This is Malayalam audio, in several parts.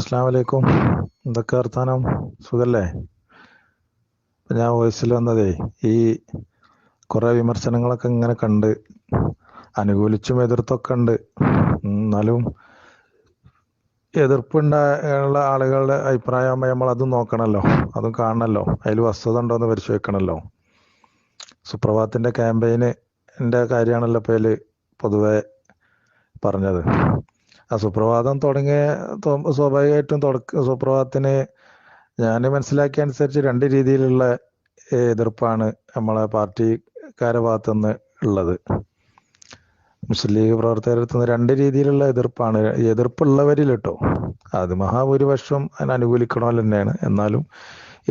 അസ്സാം എന്തൊക്കെ വർത്താനം? സുഖല്ലേ? ഞാൻ വോയിസിൽ വന്നതേ ഈ കുറേ വിമർശനങ്ങളൊക്കെ ഇങ്ങനെ കണ്ട് അനുകൂലിച്ചും എതിർത്തൊക്കെ ഉണ്ട്. എന്നാലും എതിർപ്പുണ്ടായുള്ള ആളുകളുടെ അഭിപ്രായം നമ്മൾ അതും നോക്കണമല്ലോ അതും കാണണമല്ലോ അതിൽ വസ്തുത ഉണ്ടോ എന്ന് പരിശോധിക്കണമല്ലോ സുപ്രഭാതത്തിന്റെ എന്റെ കാര്യമാണല്ലോ ഇപ്പൊ അതിൽ പൊതുവെ പറഞ്ഞത്. സുപ്രഭാതം തുടങ്ങിയ സ്വാഭാവികമായിട്ടും തുടക്ക സുപ്രഭാതത്തിന് ഞാൻ മനസ്സിലാക്കിയ അനുസരിച്ച് രണ്ട് രീതിയിലുള്ള എതിർപ്പാണ് നമ്മളെ പാർട്ടിക്കാരെ ഭാഗത്തുനിന്ന് ഉള്ളത്. മുസ്ലിം ലീഗ് പ്രവർത്തകരുടെ അടുത്ത് നിന്ന് രണ്ട് രീതിയിലുള്ള എതിർപ്പാണ്. എതിർപ്പുള്ളവരിൽ കേട്ടോ അത് മഹാഭൂരിപക്ഷം അതിനെ അനുകൂലിക്കണമല്ല തന്നെയാണ് എന്നാലും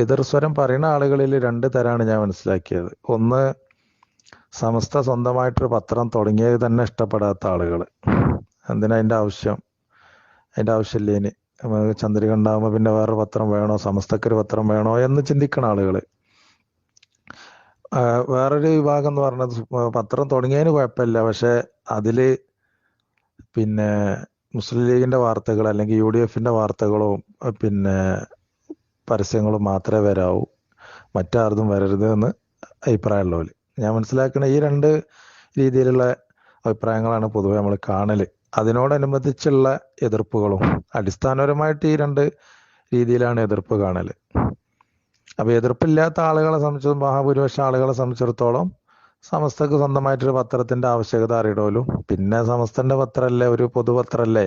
എതിർ സ്വരം പറയുന്ന ആളുകളിൽ രണ്ട് തരാണ് ഞാൻ മനസ്സിലാക്കിയത്. ഒന്ന് സമസ്ത സ്വന്തമായിട്ടൊരു പത്രം തുടങ്ങിയത് തന്നെ ഇഷ്ടപ്പെടാത്ത ആളുകൾ എന്തിനാ അതിന്റെ ആവശ്യം? അതിന്റെ ആവശ്യമില്ല ഇനി. ചന്ദ്രിക ഉണ്ടാകുമ്പോൾ പിന്നെ വേറെ പത്രം വേണോ? സമസ്തക്കൊരു പത്രം വേണോ? എന്ന് ചിന്തിക്കണ ആളുകൾ വേറൊരു വിഭാഗം എന്ന് പറഞ്ഞത് പത്രം തുടങ്ങിയതിന് കുഴപ്പമില്ല. പക്ഷെ അതിൽ പിന്നെ മുസ്ലിം ലീഗിന്റെ വാർത്തകൾ അല്ലെങ്കിൽ യു ഡി എഫിന്റെ വാർത്തകളും പിന്നെ പരസ്യങ്ങളും മാത്രമേ വരാവൂ. മറ്റാർതും വരരുത് എന്ന് അഭിപ്രായമുള്ളവര്. ഞാൻ മനസ്സിലാക്കുന്ന ഈ രണ്ട് രീതിയിലുള്ള അഭിപ്രായങ്ങളാണ് പൊതുവെ നമ്മൾ കാണൽ. അതിനോടനുബന്ധിച്ചുള്ള എതിർപ്പുകളും അടിസ്ഥാനപരമായിട്ട് ഈ രണ്ട് രീതിയിലാണ് എതിർപ്പ് കാണൽ അപ്പൊ എതിർപ്പില്ലാത്ത ആളുകളെ സംബന്ധിച്ച് മഹാഭൂരിപക്ഷം ആളുകളെ സംബന്ധിച്ചിടത്തോളം സമസ്തക്ക് സ്വന്തമായിട്ടൊരു പത്രത്തിന്റെ ആവശ്യകത അറിയണമല്ലോ. പിന്നെ സമസ്തന്റെ പത്രമല്ലേ ഒരു പൊതുപത്രമല്ലേ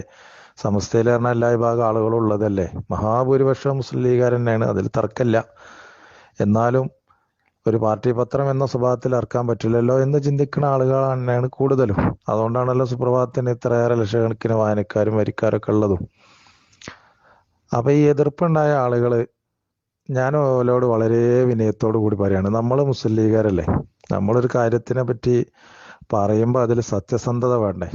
സമസ്തയിൽ പറഞ്ഞ എല്ലാ വിഭാഗം ആളുകളും ഉള്ളതല്ലേ? മഹാഭൂരിപക്ഷം മുസ്ലിം ലീഗുകാർ തന്നെയാണ് അതിൽ തർക്കമില്ല. എന്നാലും ഒരു പാർട്ടി പത്രം എന്ന സ്വഭാവത്തിൽ ഇറക്കാൻ പറ്റില്ലല്ലോ എന്ന് ചിന്തിക്കുന്ന ആളുകൾ തന്നെയാണ് കൂടുതലും. അതുകൊണ്ടാണല്ലോ സുപ്രഭാതത്തിന് ഇത്രയേറെ ലക്ഷക്കണക്കിന് വായനക്കാരും വരിക്കാരൊക്കെ ഉള്ളതും. അപ്പൊ ഈ എതിർപ്പുണ്ടായ ആളുകൾ ഞാൻ ഓലോട് വളരെ വിനയത്തോടു കൂടി പറയാണ്. നമ്മൾ മുസ്ലിം ലീഗാരല്ലേ നമ്മളൊരു കാര്യത്തിനെ പറ്റി പറയുമ്പോൾ അതിൽ സത്യസന്ധത വേണ്ടേ?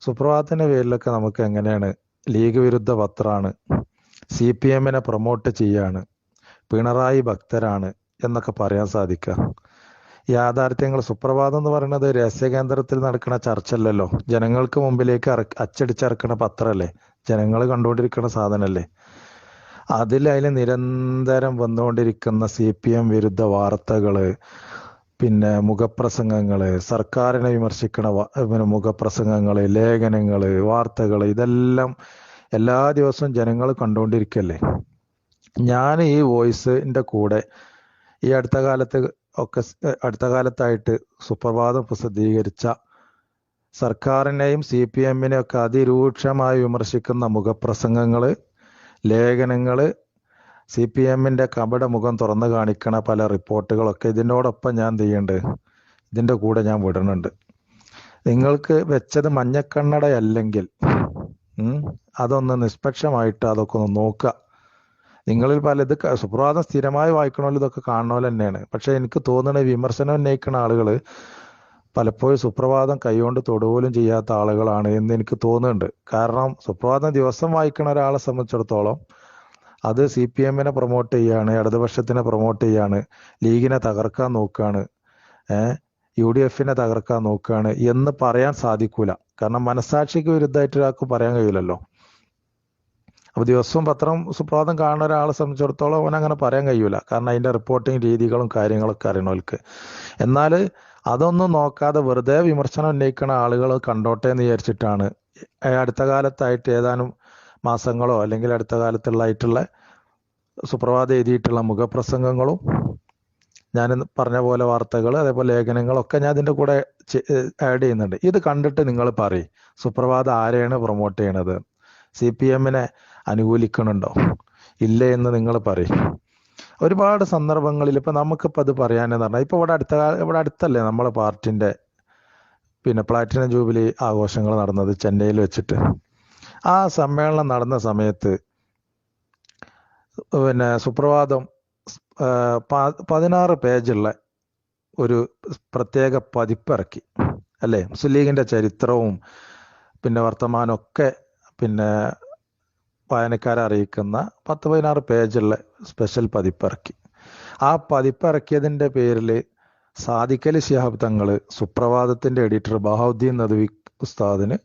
സുപ്രഭാതത്തിന്റെ പേരിലൊക്കെ നമുക്ക് എങ്ങനെയാണ് ലീഗ് വിരുദ്ധ പത്രാണ് സി പി എമ്മിനെ പ്രൊമോട്ട് ചെയ്യാണ്. പിണറായി ഭക്തരാണ് എന്നൊക്കെ പറയാൻ സാധിക്കുക. യാഥാർത്ഥ്യങ്ങൾ സുപ്രഭാതം എന്ന് പറയുന്നത് രഹസ്യകേന്ദ്രത്തിൽ നടക്കുന്ന ചർച്ചല്ലല്ലോ ജനങ്ങൾക്ക് മുമ്പിലേക്ക് ഇറ അച്ചടിച്ചിറക്കുന്ന പത്രമല്ലേ ജനങ്ങൾ കണ്ടുകൊണ്ടിരിക്കുന്ന സാധനമല്ലേ അതിൽ അതിൽ നിരന്തരം വന്നുകൊണ്ടിരിക്കുന്ന സി പി എം വിരുദ്ധ വാർത്തകൾ പിന്നെ മുഖപ്രസംഗങ്ങൾ സർക്കാരിനെ വിമർശിക്കുന്ന പിന്നെ മുഖപ്രസംഗങ്ങൾ ലേഖനങ്ങൾ വാർത്തകൾ ഇതെല്ലാം എല്ലാ ദിവസവും ജനങ്ങൾ കണ്ടുകൊണ്ടിരിക്കല്ലേ ഞാൻ ഈ വോയിസിന്റെ കൂടെ ഈ അടുത്ത കാലത്ത് ഒക്കെ അടുത്ത കാലത്തായിട്ട് സുപ്രഭാതം പ്രസിദ്ധീകരിച്ച സർക്കാരിനെയും സി പി എമ്മിനെയും ഒക്കെ അതിരൂക്ഷമായി വിമർശിക്കുന്ന മുഖപ്രസംഗങ്ങൾ ലേഖനങ്ങൾ സി പി എമ്മിന്റെ കപട മുഖം തുറന്നു കാണിക്കണ പല റിപ്പോർട്ടുകളൊക്കെ ഇതിനോടൊപ്പം ഞാൻ ചെയ്യുന്നുണ്ട് ഇതിന്റെ കൂടെ ഞാൻ വിടുന്നുണ്ട് നിങ്ങൾക്ക് വെച്ചത് മഞ്ഞക്കണ്ണടയല്ലെങ്കിൽ അതൊന്ന് നിഷ്പക്ഷമായിട്ട് അതൊക്കെ ഒന്ന് നോക്കുക. നിങ്ങളിൽ പലത് സുപ്രഭാതം സ്ഥിരമായി വായിക്കണമല്ലോ ഇതൊക്കെ കാണണമല്ലോ തന്നെയാണ്. പക്ഷെ എനിക്ക് തോന്നുന്നത് വിമർശനം ഉന്നയിക്കുന്ന ആളുകൾ പലപ്പോഴും സുപ്രഭാതം കൈകൊണ്ട് തൊടുപോലും ചെയ്യാത്ത ആളുകളാണ് എന്ന് എനിക്ക് തോന്നുന്നുണ്ട്. കാരണം സുപ്രഭാതം ദിവസം വായിക്കുന്ന ഒരാളെ സംബന്ധിച്ചിടത്തോളം അത് സി പി എമ്മിനെ പ്രൊമോട്ട് ചെയ്യാണ് ഇടതുപക്ഷത്തിനെ പ്രൊമോട്ട് ചെയ്യാണ് ലീഗിനെ തകർക്കാൻ നോക്കുകയാണ് യു ഡി എഫിനെ തകർക്കാൻ നോക്കുകയാണ് എന്ന് പറയാൻ സാധിക്കൂല. കാരണം മനസാക്ഷിക്ക് വിരുദ്ധമായിട്ട് ഒരാൾക്ക് പറയാൻ കഴിയില്ലല്ലോ. അപ്പൊ ദിവസവും പത്രം സുപ്രഭാതം കാണുന്ന ഒരാളെ സംബന്ധിച്ചിടത്തോളം അവൻ അങ്ങനെ പറയാൻ കഴിയൂല. കാരണം അതിന്റെ റിപ്പോർട്ടിംഗ് രീതികളും കാര്യങ്ങളൊക്കെ അറിയണവർക്ക്. എന്നാൽ അതൊന്നും നോക്കാതെ വെറുതെ വിമർശനം ഉന്നയിക്കുന്ന ആളുകൾ കണ്ടോട്ടെ എന്ന് വിചാരിച്ചിട്ടാണ്. അടുത്ത കാലത്തായിട്ട് ഏതാനും മാസങ്ങളോ അല്ലെങ്കിൽ അടുത്ത കാലത്തുള്ളതായിട്ടുള്ള സുപ്രഭാതം എഴുതിയിട്ടുള്ള മുഖപ്രസംഗങ്ങളും ഞാൻ പറഞ്ഞ പോലെ വാർത്തകൾ അതേപോലെ ലേഖനങ്ങളൊക്കെ ഞാൻ ഇതിന്റെ കൂടെ ആഡ് ചെയ്യുന്നുണ്ട്. ഇത് കണ്ടിട്ട് നിങ്ങൾ പറയും സുപ്രഭാതം ആരെയാണ് പ്രൊമോട്ട് ചെയ്യണത്? സി പി എമ്മിനെ അനുകൂലിക്കണുണ്ടോ? ഇല്ല എന്ന് നിങ്ങൾ പറയും. ഒരുപാട് സന്ദർഭങ്ങളിൽ ഇപ്പൊ നമുക്കിപ്പോ അത് പറയാനെന്ന് പറഞ്ഞാൽ ഇപ്പൊ ഇവിടെ അടുത്ത ഇവിടെ അടുത്തല്ലേ നമ്മളെ പാർട്ടിന്റെ പിന്നെ പ്ലാറ്റിനം ജൂബിലി ആഘോഷങ്ങൾ നടന്നത് ചെന്നൈയിൽ വെച്ചിട്ട്. ആ സമ്മേളനം നടന്ന സമയത്ത് പിന്നെ സുപ്രഭാതം പതിനാറ് പേജുള്ള ഒരു പ്രത്യേക പതിപ്പിറക്കി അല്ലേ? മുസ്ലിം ലീഗിന്റെ ചരിത്രവും പിന്നെ വർത്തമാനമൊക്കെ പിന്നെ വായനക്കാരെ അറിയിക്കുന്ന പത്ത് പതിനാറ് പേജുള്ള സ്പെഷ്യൽ പതിപ്പിറക്കി. ആ പതിപ്പിറക്കിയതിന്റെ പേരിൽ സാദിഖലി ശിഹാബ് തങ്ങൾ സുപ്രഭാതത്തിന്റെ എഡിറ്റർ ബഹാദ്ദീൻ നദ്വി ഉസ്താദിന്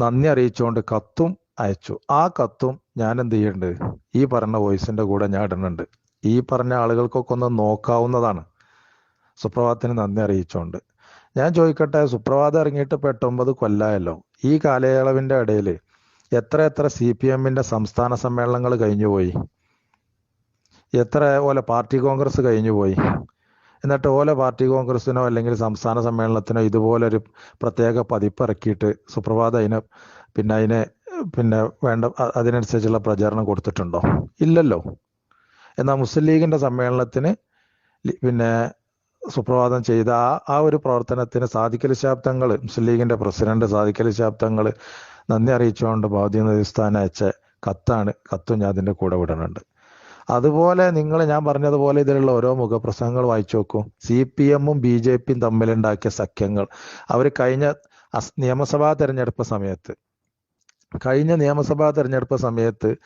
നന്ദി അറിയിച്ചുകൊണ്ട് കത്തും അയച്ചു. ആ കത്തും ഞാൻ എന്ത് ചെയ്യുന്നുണ്ട് ഈ പറഞ്ഞ വോയിസിന്റെ കൂടെ ഞാൻ ഇടുന്നുണ്ട്. ഈ പറഞ്ഞ ആളുകൾക്കൊക്കെ ഒന്ന് നോക്കാവുന്നതാണ്. സുപ്രഭാതത്തിന് നന്ദി അറിയിച്ചുകൊണ്ട്. ഞാൻ ചോദിക്കട്ടെ സുപ്രഭാതം ഇറങ്ങിയിട്ട് പെട്ടൊമ്പത് എട്ടൊമ്പത് കൊല്ലായല്ലോ. ഈ കാലയളവിന്റെ ഇടയിൽ എത്ര എത്ര സി പി എമ്മിന്റെ സംസ്ഥാന സമ്മേളനങ്ങൾ കഴിഞ്ഞുപോയി എത്ര ഓല പാർട്ടി കോൺഗ്രസ് കഴിഞ്ഞുപോയി എന്നിട്ട് ഓല പാർട്ടി കോൺഗ്രസിനോ അല്ലെങ്കിൽ സംസ്ഥാന സമ്മേളനത്തിനോ ഇതുപോലൊരു പ്രത്യേക പതിപ്പ് ഇറക്കിയിട്ട് സുപ്രഭാത അതിനെ പിന്നെ അതിനെ പിന്നെ വേണ്ട അതിനനുസരിച്ചുള്ള പ്രചാരണം കൊടുത്തിട്ടുണ്ടോ? ഇല്ലല്ലോ. എന്നാൽ മുസ്ലിം ലീഗിന്റെ സമ്മേളനത്തിന് പിന്നെ സുപ്രഭാതം ചെയ്ത ആ ആ ഒരു പ്രവർത്തനത്തിന് സാധിക്കൽ ശാബ്ദങ്ങൾ മുസ്ലിം ലീഗിന്റെ പ്രസിഡന്റ് സാധിക്കൽ ശാബ്ദങ്ങൾ നന്ദി അറിയിച്ചുകൊണ്ട് ഭൗതിക നിധിസ്ഥാനം അയച്ച കത്താണ് കത്തും ഞാൻ അതിന്റെ കൂടെ വിടുന്നുണ്ട്. അതുപോലെ നിങ്ങൾ ഞാൻ പറഞ്ഞതുപോലെ ഇതിലുള്ള ഓരോ മുഖപ്രസംഗങ്ങൾ വായിച്ചു നോക്കും. സി പി എമ്മും ബി ജെ പിയും തമ്മിലുണ്ടാക്കിയ സഖ്യങ്ങൾ. അവർ കഴിഞ്ഞ നിയമസഭാ തെരഞ്ഞെടുപ്പ് സമയത്ത് കഴിഞ്ഞ നിയമസഭാ തെരഞ്ഞെടുപ്പ് സമയത്ത്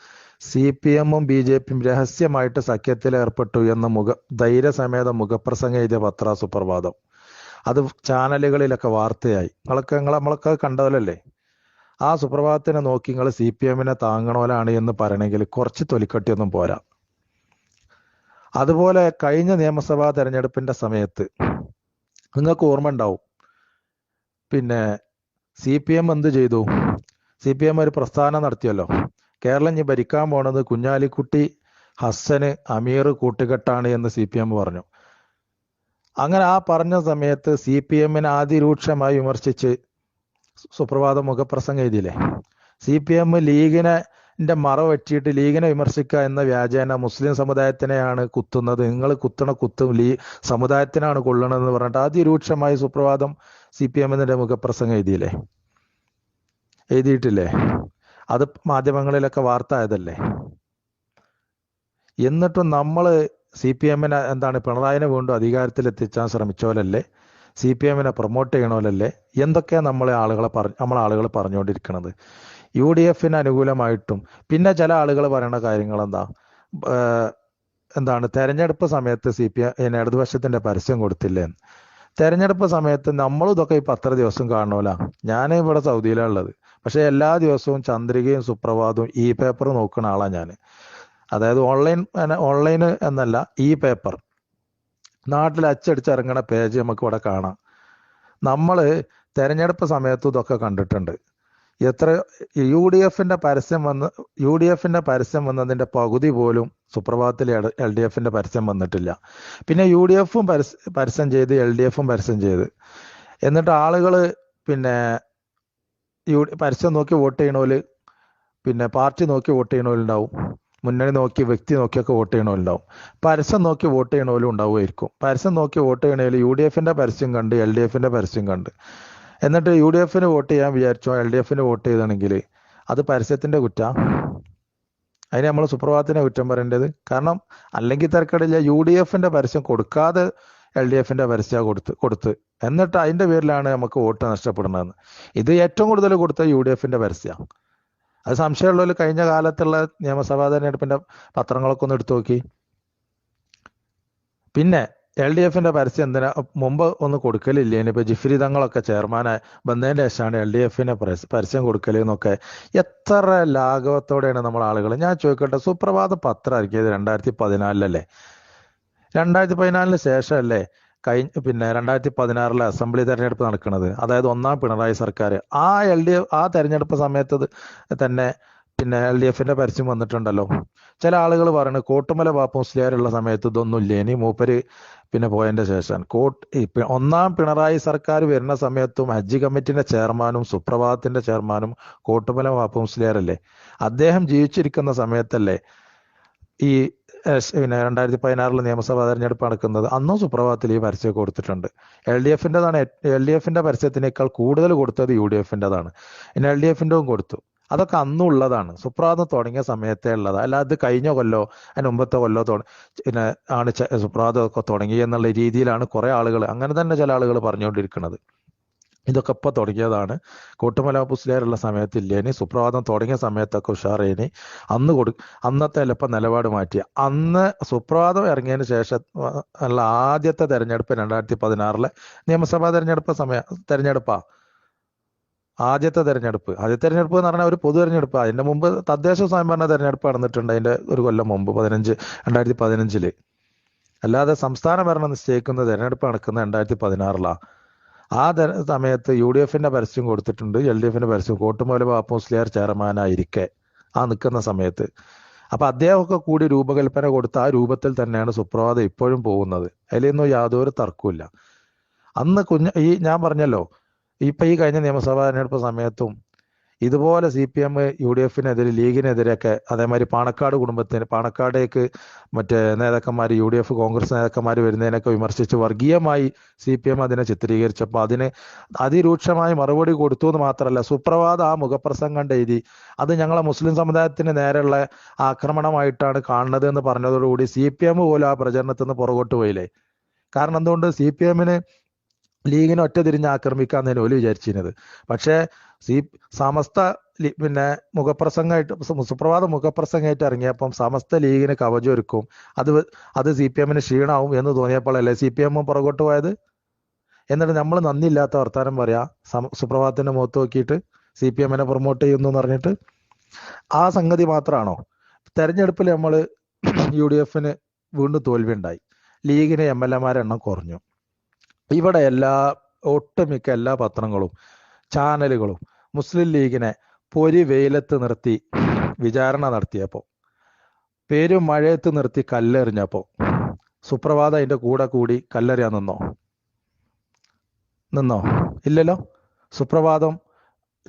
സി പി എമ്മും ബി ജെ പിയും രഹസ്യമായിട്ട് സഖ്യത്തിൽ ഏർപ്പെട്ടു എന്ന മുഖ ധൈര്യസമേത മുഖപ്രസംഗം എഴുതിയ പത്ര സുപ്രഭാതം. അത് ചാനലുകളിലൊക്കെ വാർത്തയായി. നിങ്ങളൊക്കെ നമ്മളൊക്കെ കണ്ടവരല്ലേ ആ സുപ്രഭാതത്തിനെ നോക്കി നിങ്ങൾ സി പി എമ്മിനെ താങ്ങണോലാണ് എന്ന് പറയണമെങ്കിൽ കുറച്ച് തൊലിക്കട്ടിയൊന്നും പോരാ. അതുപോലെ കഴിഞ്ഞ നിയമസഭാ തെരഞ്ഞെടുപ്പിന്റെ സമയത്ത് നിങ്ങൾക്ക് ഓർമ്മ ഉണ്ടാവും പിന്നെ സി പി എം എന്ത് ചെയ്തു? സി പി എം ഒരു പ്രസ്ഥാനം നടത്തിയല്ലോ. കേരളം ഇനി ഭരിക്കാൻ പോണത് കുഞ്ഞാലിക്കുട്ടി ഹസ്സന് അമീർ കൂട്ടുകെട്ടാണ് എന്ന് സി പി എം പറഞ്ഞു. അങ്ങനെ ആ പറഞ്ഞ സമയത്ത് സി പി എമ്മിനെ അതിരൂക്ഷമായി വിമർശിച്ച് സുപ്രഭാത മുഖപ്രസംഗം എഴുതിയില്ലേ? സി പി എം ലീഗിനെ ന്റെ മറ വെച്ചിട്ട് ലീഗിനെ വിമർശിക്കുക എന്ന വ്യാജേന മുസ്ലിം സമുദായത്തിനെയാണ് കുത്തുന്നത്. നിങ്ങൾ കുത്തണ കുത്തും ലീ സമുദായത്തിനാണ് കൊള്ളണമെന്ന് പറഞ്ഞിട്ട് അതിരൂക്ഷമായി സുപ്രഭാതം സി പി എമ്മിന്റെ മുഖപ്രസംഗം എഴുതിയില്ലേ? എഴുതിയിട്ടില്ലേ? അത് മാധ്യമങ്ങളിലൊക്കെ വാർത്ത ആയതല്ലേ എന്നിട്ടും നമ്മൾ സി പി എമ്മിനെ എന്താണ് പിണറായിനെ വീണ്ടും അധികാരത്തിൽ എത്തിച്ചാൻ ശ്രമിച്ചോലല്ലേ? സി പി എമ്മിനെ പ്രൊമോട്ട് ചെയ്യണമല്ലേ എന്തൊക്കെയാണ് നമ്മളെ ആളുകളെ പറഞ്ഞ് നമ്മളെ ആളുകൾ പറഞ്ഞുകൊണ്ടിരിക്കുന്നത് യു ഡി എഫിന് അനുകൂലമായിട്ടും പിന്നെ ചില ആളുകൾ പറയുന്ന കാര്യങ്ങൾ എന്താ എന്താണ് തെരഞ്ഞെടുപ്പ് സമയത്ത് സി പി എം ഇടതുപക്ഷത്തിന്റെ പരസ്യം കൊടുത്തില്ലേ? തെരഞ്ഞെടുപ്പ് സമയത്ത് നമ്മളും ഇതൊക്കെ ഈ പത്ര ദിവസം കാണണമല്ല ഞാൻ ഇവിടെ സൗദിയിലാണ് ഉള്ളത്. പക്ഷേ എല്ലാ ദിവസവും ചന്ദ്രികയും സുപ്രഭാതവും ഇ പേപ്പർ നോക്കുന്ന ആളാണ് ഞാൻ അതായത് ഓൺലൈൻ ഓൺലൈൻ എന്നല്ല ഇ പേപ്പർ നാട്ടിൽ അച്ചടിച്ചിറങ്ങണ പേജ് നമുക്ക് ഇവിടെ കാണാം. നമ്മൾ തെരഞ്ഞെടുപ്പ് സമയത്തും ഇതൊക്കെ കണ്ടിട്ടുണ്ട്. എത്ര യു ഡി എഫിന്റെ പരസ്യം വന്ന് യു ഡി എഫിന്റെ പരസ്യം വന്നതിന്റെ പകുതി പോലും സുപ്രഭാതത്തിൽ എൽ ഡി എഫിന്റെ പരസ്യം വന്നിട്ടില്ല. പിന്നെ യു ഡി എഫും പരസ്യം ചെയ്ത് എൽ ഡി എഫും പരസ്യം ചെയ്ത്. എന്നിട്ട് ആളുകൾ പിന്നെ യു പരസ്യം നോക്കി വോട്ട് ചെയ്യണോൽ പിന്നെ പാർട്ടി നോക്കി വോട്ട് ചെയ്യണോലുണ്ടാവും. മുന്നണി നോക്കി വ്യക്തി നോക്കിയൊക്കെ വോട്ട് ചെയ്യണോലുണ്ടാവും പരസ്യം നോക്കി വോട്ട് ചെയ്യണോലും ഉണ്ടാവുമായിരിക്കും. പരസ്യം നോക്കി വോട്ട് ചെയ്യണേൽ യു ഡി എഫിന്റെ പരസ്യം കണ്ട് എൽ ഡി എഫിന്റെ പരസ്യം കണ്ട്. എന്നിട്ട് യു ഡി എഫിന് വോട്ട് ചെയ്യാൻ വിചാരിച്ചോ എൽ ഡി എഫിന് വോട്ട് ചെയ്താണെങ്കിൽ അത് പരസ്യത്തിന്റെ കുറ്റ? അതിന് നമ്മൾ സുപ്രഭാതത്തിനെ കുറ്റം പറയേണ്ടത്. കാരണം അല്ലെങ്കിൽ തിരക്കടില്ല യു ഡി എഫിന്റെ പരസ്യം കൊടുക്കാതെ എൽ ഡി എഫിന്റെ പരസ്യം കൊടുത്ത് കൊടുത്ത്. എന്നിട്ട് അതിന്റെ പേരിലാണ് നമുക്ക് വോട്ട് നഷ്ടപ്പെടുന്നതെന്ന്. ഇത് ഏറ്റവും കൂടുതൽ കൊടുത്ത യു ഡി എഫിന്റെ പരസ്യം. അത് സംശയമുള്ളവർ കഴിഞ്ഞ കാലത്തുള്ള നിയമസഭാ തെരഞ്ഞെടുപ്പിന്റെ പത്രങ്ങളൊക്കെ ഒന്ന് എടുത്തു നോക്കി. പിന്നെ എൽ ഡി എഫിന്റെ പരസ്യം എന്തിനാ മുമ്പ് ഒന്ന് കൊടുക്കലില്ലേ? ഇനിയിപ്പോ ജിഫ്രി തങ്ങളൊക്കെ ചെയർമാനായി വന്നതിന്റെ ശേഷമാണ് എൽ ഡി എഫിന്റെ പരസ്യം കൊടുക്കൽ എന്നൊക്കെ എത്ര ലാഘവത്തോടെയാണ് നമ്മൾ ആളുകൾ ഞാൻ ചോദിക്കട്ടെ സുപ്രഭാത പത്രം ഇറക്കിയത് രണ്ടായിരത്തി പതിനാലിലല്ലേ? രണ്ടായിരത്തി പതിനാലിന് ശേഷമല്ലേ കഴിഞ്ഞ പിന്നെ രണ്ടായിരത്തി പതിനാറിലെ അസംബ്ലി തെരഞ്ഞെടുപ്പ് നടക്കുന്നത്. അതായത് ഒന്നാം പിണറായി സർക്കാർ ആ എൽ ഡി എഫ് ആ തെരഞ്ഞെടുപ്പ് സമയത്ത് തന്നെ പിന്നെ എൽ ഡി എഫിന്റെ പരസ്യം വന്നിട്ടുണ്ടല്ലോ. ചില ആളുകൾ പറയുന്നത് കോട്ടുമല ബാപ്പ മുസ്ലിയാരുള്ള സമയത്ത് ഇതൊന്നും ഇല്ല ഇനി മൂപ്പര് പിന്നെ പോയതിന്റെ ശേഷം. കോട്ട് ഒന്നാം പിണറായി സർക്കാർ വരുന്ന സമയത്തും ഹജ്ജ് കമ്മിറ്റിന്റെ ചെയർമാനും സുപ്രഭാതത്തിന്റെ ചെയർമാനും കോട്ടുമല ബാപ്പ മുസ്ലിയാരല്ലേ? അദ്ദേഹം ജീവിച്ചിരിക്കുന്ന സമയത്തല്ലേ ഈ പിന്നെ രണ്ടായിരത്തി പതിനാറിൽ നിയമസഭാ തെരഞ്ഞെടുപ്പ് നടക്കുന്നത് അന്നും സുപ്രഭാതത്തിൽ ഈ പരസ്യം കൊടുത്തിട്ടുണ്ട്. എൽ ഡി എഫിന്റെതാണ് എൽ ഡി എഫിന്റെ പരസ്യത്തിനേക്കാൾ കൂടുതൽ കൊടുത്തത് യു ഡി എഫിന്റെതാണ്. പിന്നെ എൽ ഡി എഫിന്റെയും കൊടുത്തു. അതൊക്കെ അന്നും ഉള്ളതാണ്. സുപ്രഭാതം തുടങ്ങിയ സമയത്തേ ഉള്ളത്. അല്ല അത് കഴിഞ്ഞ കൊല്ലോ അതിന് മുമ്പത്തെ കൊല്ലോ പിന്നെ ആണ് സുപ്രഭാതം ഒക്കെ തുടങ്ങി എന്നുള്ള രീതിയിലാണ് കുറേ ആളുകൾ അങ്ങനെ തന്നെ ചില ആളുകൾ പറഞ്ഞുകൊണ്ടിരിക്കുന്നത്. ഇതൊക്കെ ഇപ്പൊ തുടങ്ങിയതാണ്. കൂട്ടുമല പുസ്ലേറുള്ള സമയത്ത് ഇല്ലേനി സുപ്രഭാതം തുടങ്ങിയ സമയത്തൊക്കെ ഉഷാറേനി അന്ന് കൊടു അന്നത്തെ അല്ലപ്പം നിലപാട് മാറ്റി. അന്ന് സുപ്രഭാതം ഇറങ്ങിയതിന് ശേഷം ഉള്ള ആദ്യത്തെ തെരഞ്ഞെടുപ്പ് രണ്ടായിരത്തി പതിനാറിലെ നിയമസഭാ തെരഞ്ഞെടുപ്പ് സമയ തെരഞ്ഞെടുപ്പാ. ആദ്യത്തെ തെരഞ്ഞെടുപ്പ്. ആദ്യത്തെ തെരഞ്ഞെടുപ്പ് എന്ന് പറഞ്ഞാൽ ഒരു പൊതു തെരഞ്ഞെടുപ്പ്. അതിന്റെ മുമ്പ് തദ്ദേശ സ്വയംഭരണ തെരഞ്ഞെടുപ്പ് നടന്നിട്ടുണ്ട് അതിന്റെ ഒരു കൊല്ലം മുമ്പ് പതിനഞ്ച് രണ്ടായിരത്തി പതിനഞ്ചിൽ അല്ലാതെ സംസ്ഥാന ഭരണം നിശ്ചയിക്കുന്ന തെരഞ്ഞെടുപ്പ് നടക്കുന്ന രണ്ടായിരത്തി പതിനാറിലാണ് ആ സമയത്ത് യു ഡി എഫിന്റെ പരസ്യം കൊടുത്തിട്ടുണ്ട്. എൽ ഡി എഫിന്റെ പരസ്യം. കോട്ടുമൂല ബാപ്പു ചെയർമാൻ ചെയർമാനായിരിക്കെ ആ നിൽക്കുന്ന സമയത്ത്. അപ്പൊ അദ്ദേഹമൊക്കെ കൂടി രൂപകൽപ്പന കൊടുത്ത ആ രൂപത്തിൽ തന്നെയാണ് സുപ്രഭാതം ഇപ്പോഴും പോകുന്നത്. അതിലൊന്നും യാതൊരു തർക്കമില്ല അന്ന് കുഞ്ഞ ഈ ഞാൻ പറഞ്ഞല്ലോ ഇപ്പൊ ഈ കഴിഞ്ഞ നിയമസഭാ തെരഞ്ഞെടുപ്പ് സമയത്തും ഇതുപോലെ C P M U D എഫിനെതിരെ ലീഗിനെതിരെയൊക്കെ അതേമാതിരി പാണക്കാട് കുടുംബത്തിന് പാണക്കാടേക്ക് മറ്റേ നേതാക്കന്മാർ യു ഡി എഫ് കോൺഗ്രസ് നേതാക്കന്മാർ വരുന്നതിനൊക്കെ വിമർശിച്ച് വർഗീയമായി സി പി എം അതിനെ ചിത്രീകരിച്ചപ്പോൾ അതിന് അതിരൂക്ഷമായി മറുപടി കൊടുത്തു എന്ന് മാത്രമല്ല സുപ്രഭാത ആ മുഖപ്രസംഗം കണ്ട എഴുതി അത് ഞങ്ങളെ മുസ്ലിം സമുദായത്തിന് നേരെയുള്ള ആക്രമണമായിട്ടാണ് കാണുന്നത് എന്ന് പറഞ്ഞതോടുകൂടി സി പി എം പോലും ആ പ്രചരണത്തിൽ നിന്ന് പുറകോട്ട് പോയില്ലേ? കാരണം എന്തുകൊണ്ട് സി പി എമ്മിന് ലീഗിനെ ഒറ്റ തിരിഞ്ഞ് ആക്രമിക്കാന്നതിന് ഓൽ വിചാരിച്ചിരുന്നത്. പക്ഷേ സി സമസ്ത പിന്നെ മുഖപ്രസംഗമായിട്ട് സുപ്രഭാത മുഖപ്രസംഗമായിട്ട് ഇറങ്ങിയപ്പം സമസ്ത ലീഗിന് കവചൊരുക്കും അത് അത് സി പി എമ്മിന് ക്ഷീണാവും എന്ന് തോന്നിയപ്പോഴല്ലേ സി പി എമ്മും പുറകോട്ട് പോയത്? എന്നിട്ട് നമ്മൾ നന്ദിയില്ലാത്ത വർത്താനം പറയാ. സുപ്രഭാതത്തിന്റെ മുഖത്ത് നോക്കിയിട്ട് സി പി എമ്മിനെ പ്രൊമോട്ട് ചെയ്യുന്നു എന്ന് പറഞ്ഞിട്ട്. ആ സംഗതി മാത്രമാണോ? തെരഞ്ഞെടുപ്പിൽ നമ്മൾ യു ഡി എഫിന് വീണ്ടും തോൽവി ഉണ്ടായി. ലീഗിന് എം എൽ എമാരെ എണ്ണം കുറഞ്ഞു. ഇവിടെ എല്ലാ ഒട്ടുമിക്ക എല്ലാ പത്രങ്ങളും ചാനലുകളും മുസ്ലിം ലീഗിനെ പൊരി വെയിലത്ത് നിർത്തി വിചാരണ നടത്തിയപ്പോൾ പേര് മഴയത്ത് നിർത്തി കല്ലെറിഞ്ഞപ്പോൾ സുപ്രഭാതം അതിന്റെ കൂടെ കൂടി കല്ലെറിയാൻ നിന്നോ? നിന്നോ? ഇല്ലല്ലോ? സുപ്രഭാതം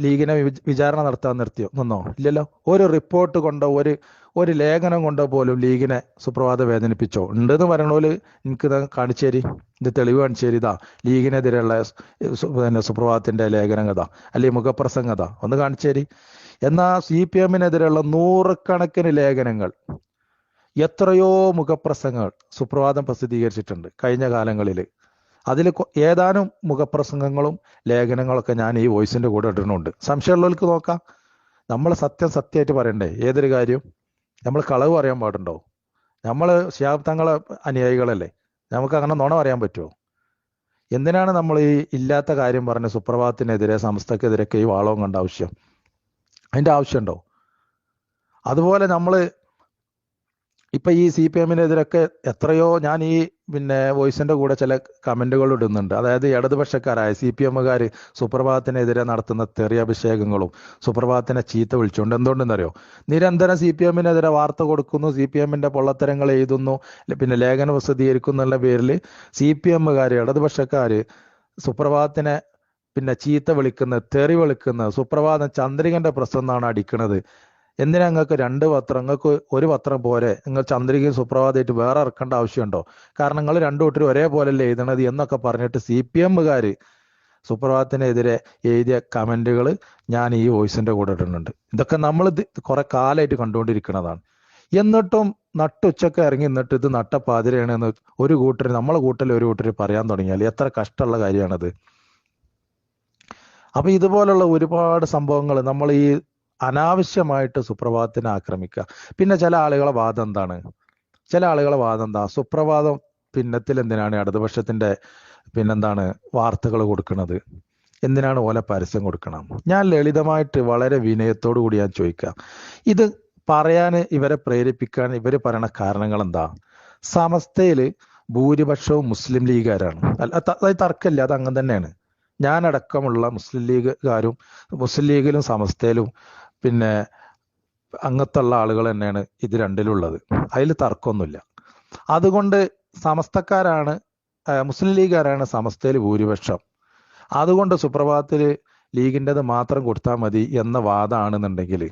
ലീഗിനെ വിച- വിചാരണ നടത്താൻ നിർത്തിയോ? നിന്നോ? ഇല്ലല്ലോ. ഒരു റിപ്പോർട്ട് കൊണ്ടോ ഒരു ഒരു ലേഖനം കൊണ്ടോ പോലും ലീഗിനെ സുപ്രഭാതം വേദനിപ്പിച്ചോ? ഉണ്ടെന്ന് പറയണോൽ എനിക്ക് ഇത് കാണിച്ചേരി. ഇത് തെളിവ് കാണിച്ചേരി ഇതാ. ലീഗിനെതിരെയുള്ള സുപ്രഭാതത്തിന്റെ ലേഖനം കഥ അല്ലെങ്കിൽ മുഖപ്രസംഗം കഥ ഒന്ന് കാണിച്ചേരി. എന്നാ സി പി എമ്മിനെതിരെയുള്ള നൂറുകണക്കിന് ലേഖനങ്ങൾ എത്രയോ മുഖപ്രസംഗങ്ങൾ സുപ്രഭാതം പ്രസിദ്ധീകരിച്ചിട്ടുണ്ട് കഴിഞ്ഞ കാലങ്ങളിൽ അതിൽ ഏതാനും മുഖപ്രസംഗങ്ങളും ലേഖനങ്ങളൊക്കെ ഞാൻ ഈ വോയിസിന്റെ കൂടെ ഇടുന്നുണ്ട്. സംശയമുള്ളവർക്ക് നോക്കാം. നമ്മൾ സത്യം സത്യമായിട്ട് പറയണ്ടേ? ഏതൊരു കാര്യവും നമ്മൾ കളവ് പറയാൻ പാടുണ്ടോ? നമ്മൾ ഷിയാബ് തങ്ങളെ അനുയായികളല്ലേ? നമുക്ക് അങ്ങനെ നുണ പറയാൻ പറ്റുമോ എന്തിനാണ് നമ്മൾ ഈ ഇല്ലാത്ത കാര്യം പറഞ്ഞ് സുപ്രഭാതത്തിനെതിരെ സംസ്ഥക്കെതിരെയൊക്കെ ഈ വാളവും കണ്ട ആവശ്യം? അതിന്റെ ആവശ്യമുണ്ടോ? അതുപോലെ നമ്മൾ ഇപ്പൊ ഈ സി പി എമ്മിനെതിരൊക്കെ എത്രയോ ഞാൻ ഈ പിന്നെ വോയിസിന്റെ കൂടെ ചില കമന്റുകൾ ഇടുന്നുണ്ട്. അതായത് ഇടതുപക്ഷക്കാരായ സി പി എമ്മുകാർ സുപ്രഭാതത്തിനെതിരെ നടത്തുന്ന തെറിയഭിഷേകങ്ങളും സുപ്രഭാതത്തിനെ ചീത്ത വിളിച്ചുകൊണ്ട് എന്തുകൊണ്ടെന്നറിയോ? നിരന്തരം സി പി എമ്മിനെതിരെ വാർത്ത കൊടുക്കുന്നു സി പി എമ്മിന്റെ പൊള്ളത്തരങ്ങൾ എഴുതുന്നു പിന്നെ ലേഖനം പ്രസിദ്ധീകരിക്കുന്നു എന്നുള്ള പേരിൽ സി പി എമ്മുകാർ ഇടതുപക്ഷക്കാർ സുപ്രഭാതത്തിനെ പിന്നെ ചീത്ത വിളിക്കുന്ന തെറി വിളിക്കുന്ന സുപ്രഭാതം ചന്ദ്രികന്റെ പ്രശ്നം എന്നാണ് അടിക്കണത്. എന്തിനാ നിങ്ങൾക്ക് രണ്ട് പത്രം? നിങ്ങൾക്ക് ഒരു പത്രം പോലെ നിങ്ങൾ ചന്ദ്രികയും സുപ്രഭാതമായിട്ട് വേറെ ഇറക്കേണ്ട ആവശ്യമുണ്ടോ? കാരണം നിങ്ങൾ രണ്ടു കൂട്ടരും ഒരേപോലെയല്ലേ എഴുതണത് എന്നൊക്കെ പറഞ്ഞിട്ട് സി പി എമ്മുകാർ സുപ്രഭാതത്തിനെതിരെ എഴുതിയ കമന്റുകൾ ഞാൻ ഈ വോയിസിന്റെ കൂടെ ഇടുന്നുണ്ട്. ഇതൊക്കെ നമ്മൾ കുറെ കാലമായിട്ട് കണ്ടുകൊണ്ടിരിക്കുന്നതാണ്. എന്നിട്ടും നട്ടുച്ചക്ക് ഇറങ്ങി നിന്നിട്ട് ഇത് നട്ടപ്പാതിരയാണെന്ന് ഒരു കൂട്ടർ നമ്മളെ കൂട്ടൽ ഒരു കൂട്ടർ പറയാൻ തുടങ്ങിയാൽ എത്ര കഷ്ടമുള്ള കാര്യമാണത്. അപ്പൊ ഇതുപോലുള്ള ഒരുപാട് സംഭവങ്ങൾ നമ്മൾ ഈ അനാവശ്യമായിട്ട് സുപ്രഭാതത്തിനെ ആക്രമിക്കുക. പിന്നെ ചില ആളുകളെ വാദം എന്താണ്? ചില ആളുകളെ വാദം എന്താ? സുപ്രഭാതം പിന്നത്തിൽ എന്തിനാണ്? ഇടതുപക്ഷത്തിന്റെ പിന്നെന്താണ്? വാർത്തകൾ കൊടുക്കുന്നത്. എന്തിനാണ് ഓലെ പരസ്യം കൊടുക്കണം? ഞാൻ ലളിതമായിട്ട് വളരെ വിനയത്തോടു കൂടി ഞാൻ ചോദിക്കാം ഇത് പറയാൻ ഇവരെ പ്രേരിപ്പിക്കാൻ ഇവർ പറയണ കാരണങ്ങൾ എന്താ സമസ്തയിൽ ഭൂരിപക്ഷവും മുസ്ലിം ലീഗുകാരാണ്. അത് തർക്കമില്ല. അത് അങ്ങനെ തന്നെയാണ്. ഞാനടക്കമുള്ള മുസ്ലിം ലീഗുകാരും മുസ്ലിം ലീഗിലും സമസ്തയിലും പിന്നെ അങ്ങത്തുള്ള ആളുകൾ തന്നെയാണ് ഇത് രണ്ടിലുള്ളത്. അതിൽ തർക്കമൊന്നുമില്ല. അതുകൊണ്ട് സമസ്തക്കാരാണ് മുസ്ലിം ലീഗുകാരാണ് സമസ്തയിൽ ഭൂരിപക്ഷം. അതുകൊണ്ട് സുപ്രഭാതത്തിൽ ലീഗിന്റെത് മാത്രം കൊടുത്താൽ മതി എന്ന വാദമാണെന്നുണ്ടെങ്കിൽ